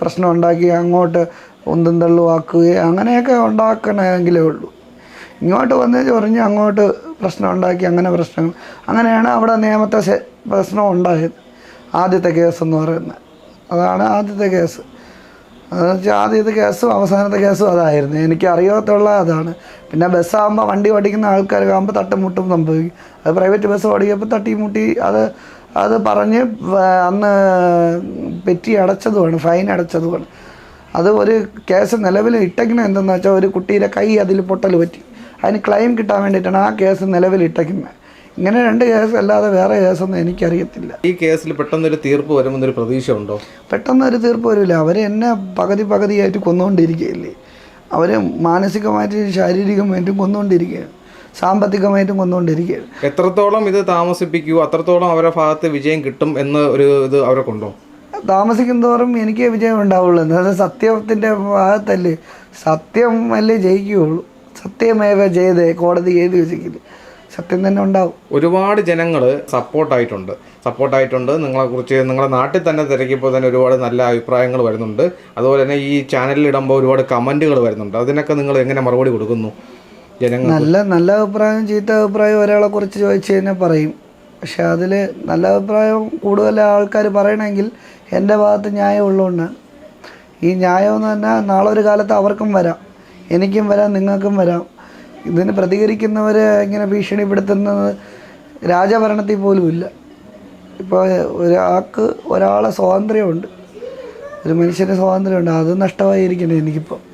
പ്രശ്നം ഉണ്ടാക്കി അങ്ങോട്ട് ഉന്തും തള്ളുവാക്കുകയോ അങ്ങനെയൊക്കെ ഉണ്ടാക്കണമെങ്കിലേ ഉള്ളൂ. ഇങ്ങോട്ട് വന്ന് ചൊറിഞ്ഞ് അങ്ങോട്ട് പ്രശ്നം ഉണ്ടാക്കി അങ്ങനെ പ്രശ്നങ്ങൾ. അങ്ങനെയാണ് അവിടെ നിയമത്തെ പ്രശ്നം ഉണ്ടായത്. ആദ്യത്തെ കേസ് എന്ന് പറയുന്നത്. അതാണ് ആദ്യത്തെ കേസ്. അതെന്ന് വെച്ചാൽ ആദ്യത്തെ കേസും അവസാനത്തെ കേസും അതായിരുന്നു. എനിക്ക് അറിയാത്തുള്ള അതാണ്. പിന്നെ ബസ്സാകുമ്പോൾ വണ്ടി ഓടിക്കുന്ന ആൾക്കാർക്കാകുമ്പോൾ തട്ടും മുട്ടും സംഭവിക്കും. അത് പ്രൈവറ്റ് ബസ് ഓടിയപ്പോൾ തട്ടി മുട്ടി അത് അത് പറഞ്ഞ് അന്ന് പെറ്റി അടച്ചതുമാണ് ഫൈൻ അടച്ചതുമാണ്. അത് ഒരു കേസ് നിലവിൽ ഇട്ടേക്കുന്നത് എന്തെന്ന് വെച്ചാൽ ഒരു കുട്ടിയുടെ കൈ അതിൽ പൊട്ടൽ പറ്റി. അതിന് ക്ലെയിം കിട്ടാൻ വേണ്ടിയിട്ടാണ് ആ കേസ് നിലവിൽ ഇട്ടേക്കുന്നത്. ഇങ്ങനെ രണ്ട് കേസ് അല്ലാതെ വേറെ കേസൊന്നും എനിക്കറിയത്തില്ല. ഈ കേസിൽ പെട്ടെന്നൊരു തീർപ്പ് വരുമെന്നൊരു പ്രതീക്ഷ ഉണ്ടോ പെട്ടെന്ന് ഒരു തീർപ്പ് വരില്ല. അവർ എന്നെ പകുതി പകുതിയായിട്ട് കൊന്നുകൊണ്ടിരിക്കുകയല്ലേ അവർ മാനസികമായിട്ടും ശാരീരികമായിട്ടും കൊന്നുകൊണ്ടിരിക്കുകയാണ് സാമ്പത്തികമായിട്ടും കൊന്നുകൊണ്ടിരിക്കുകയാണ് എത്രത്തോളം ഇത് താമസിപ്പിക്കൂ? അത്രത്തോളം അവരുടെ ഭാഗത്ത് വിജയം കിട്ടും എന്ന് ഒരു ഇത് അവരെ കൊണ്ടോ? താമസിക്കും തോറും എനിക്ക് വിജയം ഉണ്ടാവുള്ളൂ. എന്നത് സത്യത്തിന്റെ ഭാഗത്തല്ലേ. സത്യം അല്ലേ ജയിക്കുകയുള്ളൂ. സത്യമേവ ജയതേ കോടതി എഴുതി വെച്ചിട്ടില്ല സത്യം തന്നെ ഉണ്ടാവും. ഒരുപാട് ജനങ്ങൾ സപ്പോർട്ടായിട്ടുണ്ട്. സപ്പോർട്ടായിട്ടുണ്ട്. നിങ്ങളെക്കുറിച്ച് നിങ്ങളെ നാട്ടിൽ തന്നെ തിരക്കിയപ്പോൾ തന്നെ ഒരുപാട് നല്ല അഭിപ്രായങ്ങൾ വരുന്നുണ്ട്. അതുപോലെ തന്നെ ഈ ചാനലിൽ ഇടുമ്പോൾ ഒരുപാട് കമന്റുകൾ വരുന്നുണ്ട്. അതിനൊക്കെ നിങ്ങൾ എങ്ങനെ മറുപടി കൊടുക്കുന്നു? ജനങ്ങൾ നല്ല നല്ല അഭിപ്രായം ചീത്ത അഭിപ്രായം ഒരാളെ കുറിച്ച് ചോദിച്ചു കഴിഞ്ഞാൽ പറയും. പക്ഷെ അതിൽ നല്ല അഭിപ്രായം കൂടുതൽ ആൾക്കാർ പറയണമെങ്കിൽ എന്റെ ഭാഗത്ത് ന്യായം ഉള്ളതുകൊണ്ട്. ഈ ന്യായം എന്ന് പറഞ്ഞാൽ നാളെ ഒരു കാലത്ത് അവർക്കും വരാം. എനിക്കും വരാം നിങ്ങൾക്കും വരാം. ഇതിന് പ്രതികരിക്കുന്നവർ ഇങ്ങനെ ഭീഷണിപ്പെടുത്തുന്നത് രാജഭരണത്തിൽ പോലും ഇല്ല. ഇപ്പോൾ ഒരാൾക്ക് ഒരാളെ സ്വാതന്ത്ര്യമുണ്ട്. ഒരു മനുഷ്യന് സ്വാതന്ത്ര്യമുണ്ട്. അത് നഷ്ടമായിരിക്കണം എനിക്കിപ്പോൾ